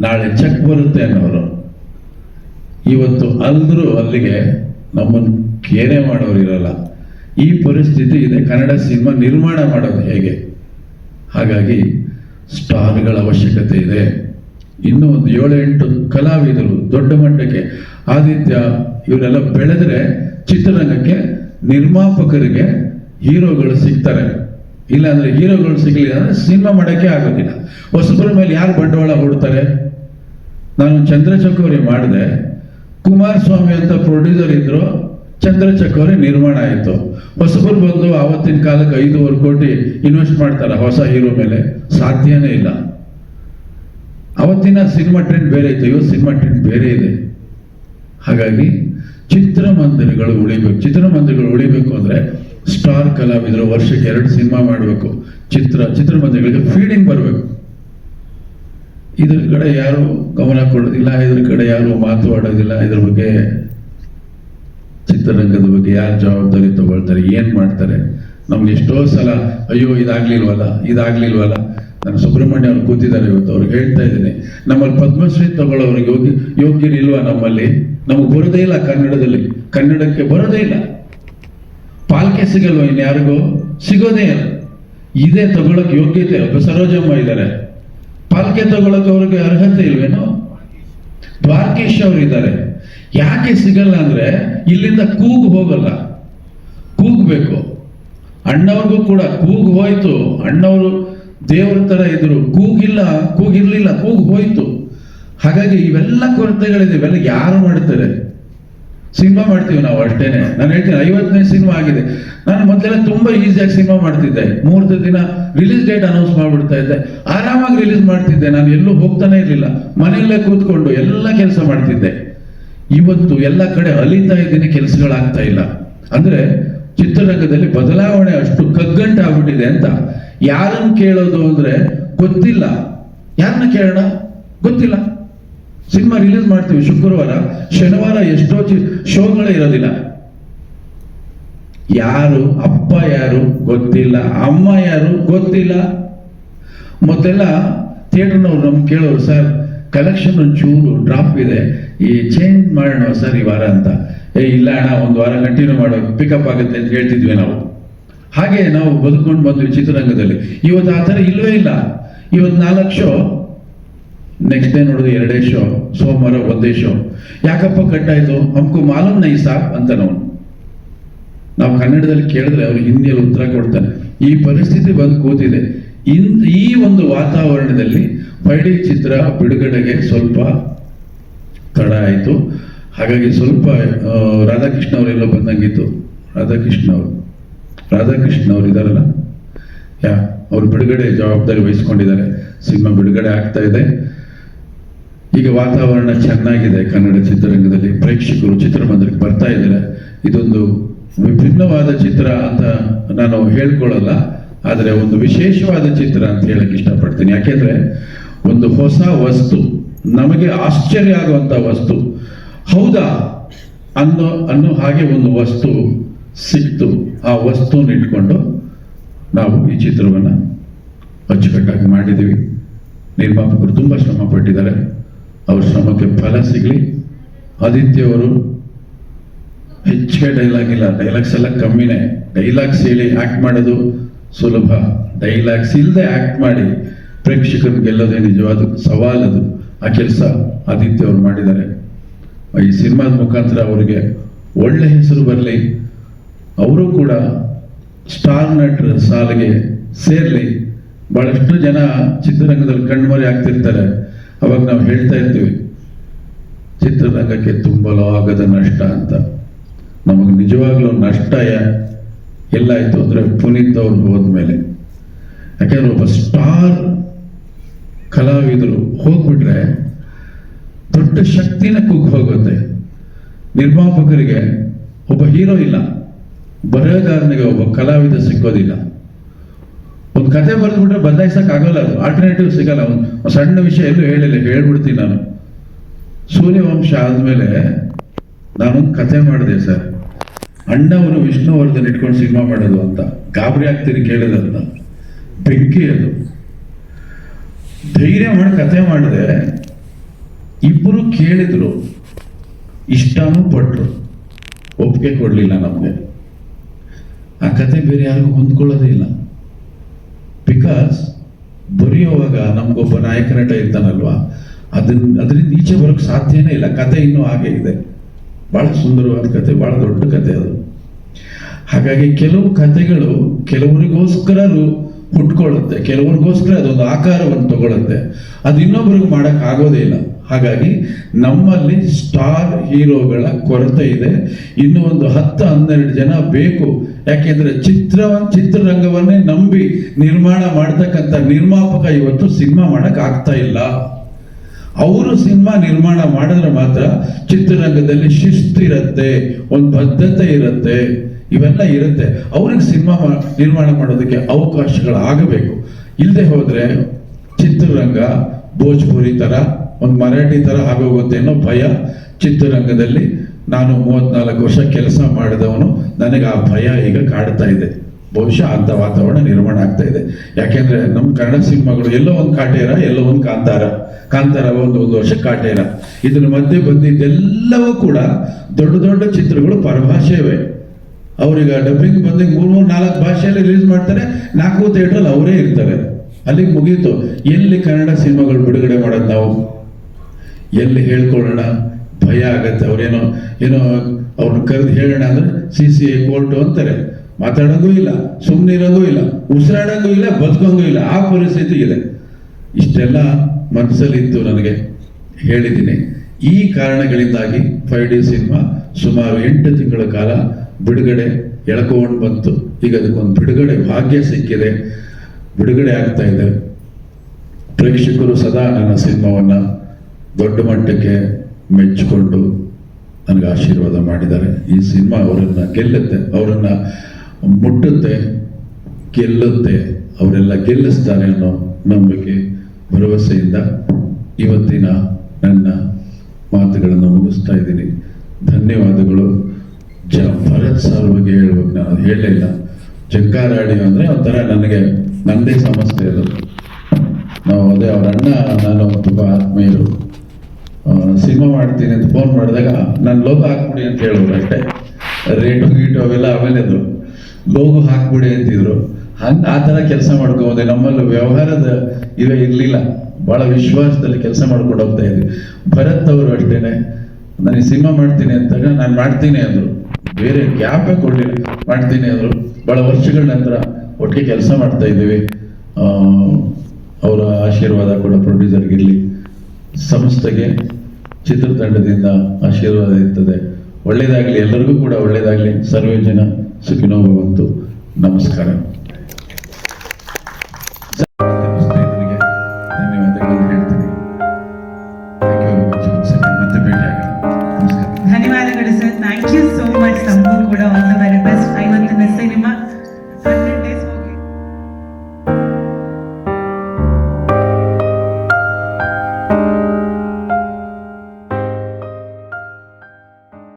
Speaker 4: ನಾಳೆ ಚೆಕ್ ಬರುತ್ತೆ ಅನ್ನೋರು. ಇವತ್ತು ಅಲ್ಲರೂ ಅಲ್ಲಿಗೆ ನಮ್ಮನ್ನು ಏನೇ ಮಾಡೋರು ಇರಲ್ಲ. ಈ ಪರಿಸ್ಥಿತಿ ಇದೆ. ಕನ್ನಡ ಸಿನಿಮಾ ನಿರ್ಮಾಣ ಮಾಡೋದು ಹೇಗೆ? ಹಾಗಾಗಿ ಸ್ಟಾರ್ಗಳ ಅವಶ್ಯಕತೆ ಇದೆ. ಇನ್ನೂ ಒಂದು ಏಳು ಎಂಟು ಕಲಾವಿದರು ದೊಡ್ಡ ಮಟ್ಟಕ್ಕೆ ಆದಿತ್ಯ ಇವರೆಲ್ಲ ಬೆಳೆದ್ರೆ ಚಿತ್ರರಂಗಕ್ಕೆ ನಿರ್ಮಾಪಕರಿಗೆ ಹೀರೋಗಳು ಸಿಗ್ತಾರೆ. ಇಲ್ಲಾಂದ್ರೆ ಹೀರೋಗಳು ಸಿಗಲಿಲ್ಲ ಅಂದ್ರೆ ಸಿನಿಮಾ ಮಾಡೋಕ್ಕೆ ಆಗೋದಿಲ್ಲ. ಹೊಸಬರ ಮೇಲೆ ಯಾರು ಬಂಡವಾಳ ಹೂಡ್ತಾರೆ? ನಾನು ಚಂದ್ರಚಕೋರಿ ಮಾಡಿದೆ. ಕುಮಾರಸ್ವಾಮಿ ಅಂತ ಪ್ರೊಡ್ಯೂಸರ್ ಇದ್ರು ಚಂದ್ರಚಕೋರಿ ನಿರ್ಮಾಣ ಆಯಿತು. ಹೊಸಬರು ಬಂದು ಆವತ್ತಿನ ಕಾಲಕ್ಕೆ ಐದೂವರೆ ಕೋಟಿ ಇನ್ವೆಸ್ಟ್ ಮಾಡ್ತಾರೆ ಹೊಸ ಹೀರೋ ಮೇಲೆ. ಸಾಧ್ಯನೇ ಇಲ್ಲ. ಅವತ್ತಿನ ಸಿನಿಮಾ ಟ್ರೆಂಡ್ ಬೇರೆ ಇತ್ತು, ಇವತ್ತು ಸಿನಿಮಾ ಟ್ರೆಂಡ್ ಬೇರೆ ಇದೆ. ಹಾಗಾಗಿ ಚಿತ್ರಮಂದಿರಗಳು ಉಳಿಬೇಕು. ಚಿತ್ರಮಂದಿರಗಳು ಉಳಿಬೇಕು ಅಂದ್ರೆ ಸ್ಟಾರ್ ಕಲಾವಿದರು ವರ್ಷಕ್ಕೆ ಎರಡು ಸಿನಿಮಾ ಮಾಡಬೇಕು. ಚಿತ್ರ, ಚಿತ್ರಮಂದಿರಗಳಿಗೆ ಫೀಡಿಂಗ್ ಬರಬೇಕು. ಇದ್ರ ಕಡೆ ಯಾರು ಗಮನ ಕೊಡೋದಿಲ್ಲ ಇದ್ರ ಕಡೆ ಯಾರು ಮಾತಾಡೋದಿಲ್ಲ ಇದ್ರ ಬಗ್ಗೆ ಚಿತ್ರರಂಗದ ಬಗ್ಗೆ ಯಾರು ಜವಾಬ್ದಾರಿ ತಗೊಳ್ತಾರೆ, ಏನು ಮಾಡ್ತಾರೆ. ನಮ್ಗೆ ಎಷ್ಟೋ ಸಲ, ಅಯ್ಯೋ, ಇದಾಗ್ಲಿಲ್ವಲ್ಲ ಇದಾಗ್ಲಿಲ್ವಲ್ಲ. ನಾನು ಸುಬ್ರಹ್ಮಣ್ಯ ಅವ್ರು ಕೂತಿದ್ದಾರೆ ಇವತ್ತು, ಅವ್ರಿಗೆ ಹೇಳ್ತಾ ಇದ್ದೀನಿ. ನಮ್ಮಲ್ಲಿ ಪದ್ಮಶ್ರೀ ತಗೊಳ್ಳೋರಿಗೆ ಯೋಗ್ಯ, ಯೋಗ್ಯರಿಲ್ವಾ ನಮ್ಮಲ್ಲಿ? ನಮಗೆ ಬರೋದೇ ಇಲ್ಲ ಕನ್ನಡದಲ್ಲಿ. ಕನ್ನಡಕ್ಕೆ ಬರೋದೇ ಇಲ್ಲ. ಪಾಲ್ಕೆ ಸಿಗಲ್ವ ಇನ್ಯಾರಿಗೂ ಸಿಗೋದೇ ಇದೇ ತಗೊಳಕ್ ಯೋಗ್ಯತೆ ಸರೋಜಮ್ಮ ಇದ್ದಾರೆ. ಪಾಲ್ಕೆ ತಗೊಳಕ್ ಅವ್ರಿಗೆ ಅರ್ಹತೆ ಇಲ್ವೇನು? ದ್ವಾರಕೀಶ್ ಅವರು ಇದ್ದಾರೆ. ಯಾಕೆ ಸಿಗಲ್ಲ ಅಂದ್ರೆ ಇಲ್ಲಿಂದ ಕೂಗ್ ಹೋಗಲ್ಲ. ಕೂಗ್ಬೇಕು ಅಣ್ಣವ್ರಿಗೂ ಕೂಡ ಕೂಗ್ ಹೋಯ್ತು. ಅಣ್ಣವರು ದೇವ್ರ ತರ ಇದ್ರು. ಕೂಗಿಲ್ಲ ಕೂಗಿರ್ಲಿಲ್ಲ ಕೂಗು ಹೋಯ್ತು. ಹಾಗಾಗಿ ಇವೆಲ್ಲ ಕೊರತೆಗಳಿದೆ. ಇವೆಲ್ಲ ಯಾರು ಮಾಡ್ತಾರೆ? ಸಿನಿಮಾ ಮಾಡ್ತೀವಿ ನಾವು ಅಷ್ಟೇನೆ. ನಾನು ಹೇಳ್ತೀನಿ ಐವತ್ತನೇ ಸಿನಿಮಾ ಆಗಿದೆ. ನಾನು ಮೊದಲೆಲ್ಲ ತುಂಬಾ ಈಸಿಯಾಗಿ ಸಿನಿಮಾ ಮಾಡ್ತಿದ್ದೆ. ಮೂರ್ತ ದಿನ ರಿಲೀಸ್ ಡೇಟ್ ಅನೌನ್ಸ್ ಮಾಡ್ಬಿಡ್ತಾ ಇದ್ದೆ. ಆರಾಮಾಗಿ ರಿಲೀಸ್ ಮಾಡ್ತಿದ್ದೆ. ನಾನು ಎಲ್ಲೂ ಹೋಗ್ತಾನೆ ಇರಲಿಲ್ಲ. ಮನೆಯಲ್ಲೇ ಕೂತ್ಕೊಂಡು ಎಲ್ಲ ಕೆಲಸ ಮಾಡ್ತಿದ್ದೆ. ಇವತ್ತು ಎಲ್ಲ ಕಡೆ ಅಲಿತಾ ಇದ್ದೀನಿ, ಕೆಲಸಗಳಾಗ್ತಾ ಇಲ್ಲ. ಅಂದ್ರೆ ಚಿತ್ರರಂಗದಲ್ಲಿ ಬದಲಾವಣೆ ಅಷ್ಟು ಕಗ್ಗಂಟಾಗ್ಬಿಟ್ಟಿದೆ ಅಂತ ಯಾರನ್ನು ಕೇಳೋದು ಅಂದ್ರೆ ಗೊತ್ತಿಲ್ಲ. ಯಾರನ್ನ ಕೇಳೋಣ? ಗೊತ್ತಿಲ್ಲ. ಸಿನಿಮಾ ರಿಲೀಸ್ ಮಾಡ್ತೀವಿ ಶುಕ್ರವಾರ. ಶನಿವಾರ ಎಷ್ಟೋ ಶೋಗಳೇ ಇರೋದಿಲ್ಲ. ಯಾರು, ಅಪ್ಪ ಯಾರು ಗೊತ್ತಿಲ್ಲ, ಅಮ್ಮ ಯಾರು ಗೊತ್ತಿಲ್ಲ. ಮತ್ತೆಲ್ಲ ಥಿಯೇಟರ್ನವ್ರು ನಮ್ಗೆ ಕೇಳೋರು, ಸರ್ ಕಲೆಕ್ಷನ್ ಒಂಚೂರು ಡ್ರಾಪ್ ಇದೆ. ಈ ಚೇಂಜ್ ಮಾಡೋಣ ಸರ್ ಈ ವಾರ ಅಂತ. ಏ, ಇಲ್ಲ ಅಣ್ಣ, ಒಂದು ವಾರ ಕಂಟಿನ್ಯೂ ಮಾಡೋ ಪಿಕಪ್ ಆಗುತ್ತೆ ಅಂತ ಹೇಳ್ತಿದ್ವಿ ನಾವು. ಹಾಗೆ ನಾವು ಬದುಕೊಂಡು ಬಂದ್ವಿ ಚಿತ್ರರಂಗದಲ್ಲಿ. ಇವತ್ತು ಆ ಥರ ಇಲ್ಲವೇ ಇಲ್ಲ. ಇವತ್ತು ನಾಲ್ಕು ಶೋ ನೆಕ್ಸ್ಟ್ ಡೇ ನೋಡಿದ್ರೆ ಎರಡೇ ಶೋ ಸೋಮವಾರ ಒಂದೇ ಶೋ ಯಾಕಪ್ಪ ಕಟ್ಟಾಯ್ತು ಅಮ್ಕು ಮಾಲೂಮ್ ನೈ ಸಾ ಅಂತ ನಾವು ನಾವು ಕನ್ನಡದಲ್ಲಿ ಕೇಳಿದ್ರೆ ಅವ್ರು ಹಿಂದಿಯಲ್ಲಿ ಉತ್ತರ ಕೊಡ್ತಾನೆ ಈ ಪರಿಸ್ಥಿತಿ ಬಂದು ಕೂತಿದೆ. ಈ ಒಂದು ವಾತಾವರಣದಲ್ಲಿ ಫೈಡಿ ಚಿತ್ರ ಬಿಡುಗಡೆಗೆ ಸ್ವಲ್ಪ ತಡ ಆಯಿತು. ಹಾಗಾಗಿ ಸ್ವಲ್ಪ ರಾಧಾಕೃಷ್ಣ ಅವರೆಲ್ಲ ಬಂದಂಗಿತ್ತು. ರಾಧಾಕೃಷ್ಣ ಅವರು. ರಾಧಾಕೃಷ್ಣ ಅವರು ಇದಾರಲ್ಲ? ಯಾ, ಅವ್ರು ಬಿಡುಗಡೆ ಜವಾಬ್ದಾರಿ ವಹಿಸ್ಕೊಂಡಿದ್ದಾರೆ. ಸಿನಿಮಾ ಬಿಡುಗಡೆ ಆಗ್ತಾ ಇದೆ. ಈಗ ವಾತಾವರಣ ಚೆನ್ನಾಗಿದೆ. ಕನ್ನಡ ಚಿತ್ರರಂಗದಲ್ಲಿ ಪ್ರೇಕ್ಷಕರು ಚಿತ್ರಮಂದಿರಕ್ಕೆ ಬರ್ತಾ ಇದ್ದಾರೆ. ಇದೊಂದು ವಿಭಿನ್ನವಾದ ಚಿತ್ರ ಅಂತ ನಾನು ಹೇಳ್ಕೊಳ್ಳಲ್ಲ. ಆದರೆ ಒಂದು ವಿಶೇಷವಾದ ಚಿತ್ರ ಅಂತ ಹೇಳಕ್ ಇಷ್ಟಪಡ್ತೀನಿ. ಯಾಕೆಂದ್ರೆ ಒಂದು ಹೊಸ ವಸ್ತು, ನಮಗೆ ಆಶ್ಚರ್ಯ ಆಗುವಂತ ವಸ್ತು. ಹೌದಾ? ಅನ್ನೋ ಅನ್ನೋ ಹಾಗೆ ಒಂದು ವಸ್ತು ಸಿಕ್ತು. ಆ ವಸ್ತುನ ಇಟ್ಕೊಂಡು ನಾವು ಈ ಚಿತ್ರವನ್ನ ಅಚ್ಚುಕಟ್ಟಾಗಿ ಮಾಡಿದ್ದೀವಿ. ನಿರ್ಮಾಪಕರು ತುಂಬಾ ಶ್ರಮ ಪಟ್ಟಿದ್ದಾರೆ ಅವ್ರ ಶ್ರಮಕ್ಕೆ ಫಲ ಸಿಗಲಿ. ಆದಿತ್ಯ ಅವರು ಹೆಚ್ಚಿಗೆ ಡೈಲಾಗ್ ಇಲ್ಲ. ಡೈಲಾಗ್ಸ್ ಎಲ್ಲ ಕಮ್ಮಿನೇ. ಡೈಲಾಗ್ಸ್ ಹೇಳಿ ಆ್ಯಕ್ಟ್ ಮಾಡೋದು ಸುಲಭ. ಡೈಲಾಗ್ಸ್ ಇಲ್ಲದೆ ಆ್ಯಕ್ಟ್ ಮಾಡಿ ಪ್ರೇಕ್ಷಕರು ಗೆಲ್ಲೋದೇ ನಿಜವಾದ ಸವಾಲದು ಆ ಕೆಲಸ ಆದಿತ್ಯ ಅವರು ಮಾಡಿದ್ದಾರೆ. ಈ ಸಿನಿಮಾದ ಮುಖಾಂತರ ಅವರಿಗೆ ಒಳ್ಳೆ ಹೆಸರು ಬರಲಿ. ಅವರು ಕೂಡ ಸ್ಟಾರ್ ನಟರ ಸಾಲಿಗೆ ಸೇರಲಿ. ಬಹಳಷ್ಟು ಜನ ಚಿತ್ರರಂಗದಲ್ಲಿ ಕಣ್ಮರೆ ಆಗ್ತಿರ್ತಾರೆ. ಅವಾಗ ನಾವು ಹೇಳ್ತಾ ಇರ್ತೀವಿ, ಚಿತ್ರರಂಗಕ್ಕೆ ತುಂಬಲಾಗದ ನಷ್ಟ ಅಂತ. ನಮಗೆ ನಿಜವಾಗ್ಲೂ ನಷ್ಟ ಎಲ್ಲ ಎಲ್ಲಾಯ್ತು ಅಂದ್ರೆ ಪುನೀತ್ ಅವ್ರು ಹೋದ್ಮೇಲೆ. ಯಾಕೆಂದ್ರೆ ಒಬ್ಬ ಸ್ಟಾರ್ ಕಲಾವಿದರು ಹೋಗ್ಬಿಟ್ರೆ ದೊಡ್ಡ ಶಕ್ತಿನ ಕುಗ್ಗಿ ಹೋಗುತ್ತೆ. ನಿರ್ಮಾಪಕರಿಗೆ ಒಬ್ಬ ಹೀರೋ ಇಲ್ಲ. ಬರಹಗಾರನಿಗೆ ಒಬ್ಬ ಕಲಾವಿದ ಸಿಕ್ಕೋದಿಲ್ಲ. ಒಂದು ಕತೆ ಬರೆದ್ಬಿಟ್ರೆ ಬದಲಾಯಿಸಕ್ ಆಗಲ್ಲ ಅದು. ಆಲ್ಟರ್ನೇಟಿವ್ ಸಿಗಲ್ಲ ಒಂದು ಸಣ್ಣ ವಿಷಯ ಎಲ್ಲೂ ಹೇಳಿಲ್ಲ ಹೇಳ್ಬಿಡ್ತೀನಿ ನಾನು. ಸೂರ್ಯವಂಶ ಆದ್ಮೇಲೆ ನಾನೊಂದು ಕತೆ ಮಾಡಿದೆ ಸರ್. ಅಣ್ಣವರು ವಿಷ್ಣುವರ್ಧನ್ ಇಟ್ಕೊಂಡು ಸಿನಿಮಾ ಮಾಡೋದು ಅಂತ. ಗಾಬರಿ ಆಗ್ತೀನಿ ಕೇಳಿದಂತ. ಬೆಂಕಿ ಅದು. ಧೈರ್ಯ ಮಾಡಿ ಕತೆ ಮಾಡಿದೆ. ಇಬ್ಬರು ಕೇಳಿದ್ರು. ಇಷ್ಟನೂ ಪಟ್ರು. ಒಪ್ಪಿಗೆ ಕೊಡ್ಲಿಲ್ಲ ನಮಗೆ. ಆ ಕತೆ ಬೇರೆ ಯಾರಿಗೂ ಹೊಂದ್ಕೊಳ್ಳೋದೇ ಇಲ್ಲ. ಬಿಕಾಸ್ ಬರೆಯುವಾಗ ನಮಗೊಬ್ಬ ನಾಯಕ ನಟ ಇರ್ತಾನಲ್ವಾ? ಅದನ್ನ ಅದರಿಂದ ಈಚೆ ಬರೋಕ್ಕೆ ಸಾಧ್ಯನೇ ಇಲ್ಲ. ಕತೆ ಇನ್ನೂ ಹಾಗೆ ಇದೆ. ಭಾಳ ಸುಂದರವಾದ ಕತೆ ಭಾಳ ದೊಡ್ಡ ಕತೆ ಅದು. ಹಾಗಾಗಿ ಕೆಲವು ಕತೆಗಳು ಕೆಲವರಿಗೋಸ್ಕರ ಹುಟ್ಕೊಳ್ಳುತ್ತೆ. ಕೆಲವರಿಗೋಸ್ಕರ ಅದೊಂದು ಆಕಾರವನ್ನು ತಗೊಳ್ಳುತ್ತೆ. ಅದು ಇನ್ನೊಬ್ರಿಗೆ ಮಾಡೋಕ್ಕಾಗೋದೇ ಇಲ್ಲ. ಹಾಗಾಗಿ ನಮ್ಮಲ್ಲಿ ಸ್ಟಾರ್ ಹೀರೋಗಳ ಕೊರತೆ ಇದೆ. ಇನ್ನು ಒಂದು ಹತ್ತು, ಹನ್ನೆರಡು ಜನ ಬೇಕು. ಯಾಕೆಂದ್ರೆ ಚಿತ್ರ ಚಿತ್ರರಂಗವನ್ನೇ ನಂಬಿ ನಿರ್ಮಾಣ ಮಾಡ್ತಕ್ಕಂಥ ನಿರ್ಮಾಪಕ ಇವತ್ತು ಸಿನಿಮಾ ಮಾಡಕ್ ಆಗ್ತಾ ಇಲ್ಲ. ಅವರು ಸಿನಿಮಾ ನಿರ್ಮಾಣ ಮಾಡಿದ್ರೆ ಮಾತ್ರ ಚಿತ್ರರಂಗದಲ್ಲಿ ಶಿಸ್ತಿರತ್ತೆ ಒಂದು ಬದ್ಧತೆ ಇರುತ್ತೆ, ಇವೆಲ್ಲ ಇರುತ್ತೆ. ಅವ್ರಿಗೆ ಸಿನಿಮಾ ನಿರ್ಮಾಣ ಮಾಡೋದಕ್ಕೆ ಅವಕಾಶಗಳು ಆಗಬೇಕು ಇಲ್ಲದೆ ಹೋದ್ರೆ ಚಿತ್ರರಂಗ ಭೋಜ್ಪುರಿ ತರ ಒಂದು ಮರಾಠಿ ಥರ ಆಗೋಗುತ್ತೆ ಅನ್ನೋ ಭಯ ಚಿತ್ರರಂಗದಲ್ಲಿ. ನಾನು ಮೂವತ್ನಾಲ್ಕು ವರ್ಷ ಕೆಲಸ ಮಾಡಿದವನು. ನನಗೆ ಆ ಭಯ ಈಗ ಕಾಡ್ತಾ ಇದೆ. ಬಹುಶಃ ಅಂತ ವಾತಾವರಣ ನಿರ್ಮಾಣ ಆಗ್ತಾ ಇದೆ. ಯಾಕೆಂದರೆ ನಮ್ಮ ಕನ್ನಡ ಸಿನಿಮಾಗಳು ಎಲ್ಲೋ ಒಂದು ಕಾಟೇರ, ಎಲ್ಲೋ ಒಂದು ಕಾಂತಾರ. ಕಾಂತಾರ ಒಂದು ಒಂದು ವರ್ಷ ಕಾಟೇರ. ಇದರ ಮಧ್ಯೆ ಬಂದಿದ್ದೆಲ್ಲವೂ ಕೂಡ ದೊಡ್ಡ ದೊಡ್ಡ ಚಿತ್ರಗಳು ಪರಭಾಷೆವೆ ಅವ್ರಿಗೆ ಡಬ್ಬಿಂಗ್ ಬಂದಿಗೆ ಮೂರು ಮೂರು ನಾಲ್ಕು ಭಾಷೆಯಲ್ಲಿ ರಿಲೀಸ್ ಮಾಡ್ತಾರೆ. ನಾಲ್ಕು ಥಿಯೇಟ್ರಲ್ಲಿ ಅವರೇ ಇರ್ತಾರೆ. ಅಲ್ಲಿಗೆ ಮುಗೀತು. ಎಲ್ಲಿ ಕನ್ನಡ ಸಿನಿಮಾಗಳು ಬಿಡುಗಡೆ ಮಾಡೋದು ನಾವು? ಎಲ್ಲಿ ಹೇಳ್ಕೊಳ್ಳೋಣ? ಭಯ ಆಗತ್ತೆ. ಅವ್ರೇನೋ, ಏನೋ ಅವ್ರನ್ನ ಕರೆದು ಹೇಳೋಣ ಅಂದ್ರೆ ಸಿ ಸಿ ಎ ಕೋರ್ಟು ಅಂತಾರೆ. ಮಾತಾಡೋಂಗೂ ಇಲ್ಲ ಸುಮ್ಮನೆ ಇರೋಂಗೂ ಇಲ್ಲ, ಉಸಿರಾಡೋಂಗೂ ಇಲ್ಲ, ಬದುಕೋಂಗೂ ಇಲ್ಲ. ಆ ಪರಿಸ್ಥಿತಿ ಇದೆ. ಇಷ್ಟೆಲ್ಲ ಮನಸ್ಸಲ್ಲಿತ್ತು ನನಗೆ. ಹೇಳಿದ್ದೀನಿ. ಈ ಕಾರಣಗಳಿಂದಾಗಿ ಫೈವ್ ಡಿ ಸಿನಿಮಾ ಸುಮಾರು ಎಂಟು ತಿಂಗಳ ಕಾಲ ಬಿಡುಗಡೆ, ಎಳ್ಕೊಂಡು ಬಂತು. ಈಗ ಅದಕ್ಕೊಂದು ಬಿಡುಗಡೆ ಭಾಗ್ಯ ಸಿಕ್ಕಿದೆ. ಬಿಡುಗಡೆ ಆಗ್ತಾ ಇದೆ. ಪ್ರೇಕ್ಷಕರು ಸದಾ ನನ್ನ ಸಿನಿಮಾವನ್ನ ದೊಡ್ಡ ಮಟ್ಟಕ್ಕೆ ಮೆಚ್ಚಿಕೊಂಡು ನನಗೆ ಆಶೀರ್ವಾದ ಮಾಡಿದ್ದಾರೆ. ಈ ಸಿನಿಮಾ ಅವರನ್ನು ಗೆಲ್ಲುತ್ತೆ, ಅವರನ್ನು ಮುಟ್ಟುತ್ತೆ, ಗೆಲ್ಲುತ್ತೆ, ಅವರೆಲ್ಲ ಗೆಲ್ಲಿಸ್ತಾರೆ ಅನ್ನೋ ನಂಬಿಕೆ, ಭರವಸೆಯಿಂದ ಇವತ್ತಿನ ನನ್ನ ಮಾತುಗಳನ್ನು ಮುಗಿಸ್ತಾ ಇದ್ದೀನಿ. ಧನ್ಯವಾದಗಳು. ಜ, ಭರತ್ ಸರ್ ಬಗ್ಗೆ ಹೇಳ್ಬೇಕು ನಾನು, ಅದು ಇಲ್ಲ. ಜಂಕಾರ ಆಡಿಯೋ ಅಂದರೆ ಒಂಥರ ನನಗೆ ನನ್ನದೇ ಸಮಸ್ಯೆ ಅದು. ನಾವು ಅದೇ ಅವರ ಅಣ್ಣ, ನಾನು ತುಂಬ ಆತ್ಮೀಯರು. ಸಿನಿಮಾ ಮಾಡ್ತೀನಿ ಅಂತ ಫೋನ್ ಮಾಡಿದಾಗ, ನಾನು ಲೋಗೋ ಹಾಕ್ಬಿಡಿ ಅಂತ ಹೇಳಿದ್ರು ಅಷ್ಟೇ. ರೇಟು ಗೀಟು ಅವೆಲ್ಲ ಆಮೇಲೆ ಅದು. ಲೋಗೋ ಹಾಕ್ಬಿಡಿ ಅಂತಿದ್ರು. ಹಂಗೆ ಆ ಥರ ಕೆಲಸ ಮಾಡ್ಕೋಬೋದೆ. ನಮ್ಮಲ್ಲಿ ವ್ಯವಹಾರದ ಇವ ಇರಲಿಲ್ಲ. ಭಾಳ ವಿಶ್ವಾಸದಲ್ಲಿ ಕೆಲಸ ಮಾಡ್ಕೊಂಡು ಹೋಗ್ತಾ ಇದ್ವಿ. ಭರತ್ ಅವರು ಅಷ್ಟೇನೆ. ನನಗೆ ಸಿನಿಮಾ ಮಾಡ್ತೀನಿ ಅಂತಾಗ ನಾನು ಮಾಡ್ತೀನಿ ಅಂದರು. ಬೇರೆ ಗ್ಯಾಪೇ ಕೊಡಲಿಲ್ಲ. ಮಾಡ್ತೀನಿ ಅಂದರು. ಭಾಳ ವರ್ಷಗಳ ನಂತರ ಒಟ್ಟಿಗೆ ಕೆಲಸ ಮಾಡ್ತಾ ಇದ್ದೀವಿ. ಅವರ ಆಶೀರ್ವಾದ ಕೂಡ ಪ್ರೊಡ್ಯೂಸರ್ಗಿರಲಿ ಸಂಸ್ಥೆಗೆ ಚಿತ್ರತಂಡದಿಂದ ಆಶೀರ್ವಾದ ಇರ್ತದೆ. ಒಳ್ಳೆಯದಾಗಲಿ ಎಲ್ಲರಿಗೂ ಕೂಡ ಒಳ್ಳೆಯದಾಗಲಿ ಸರ್ವೇ ಜನ ಸುಖಿನೋ ನಮಸ್ಕಾರ.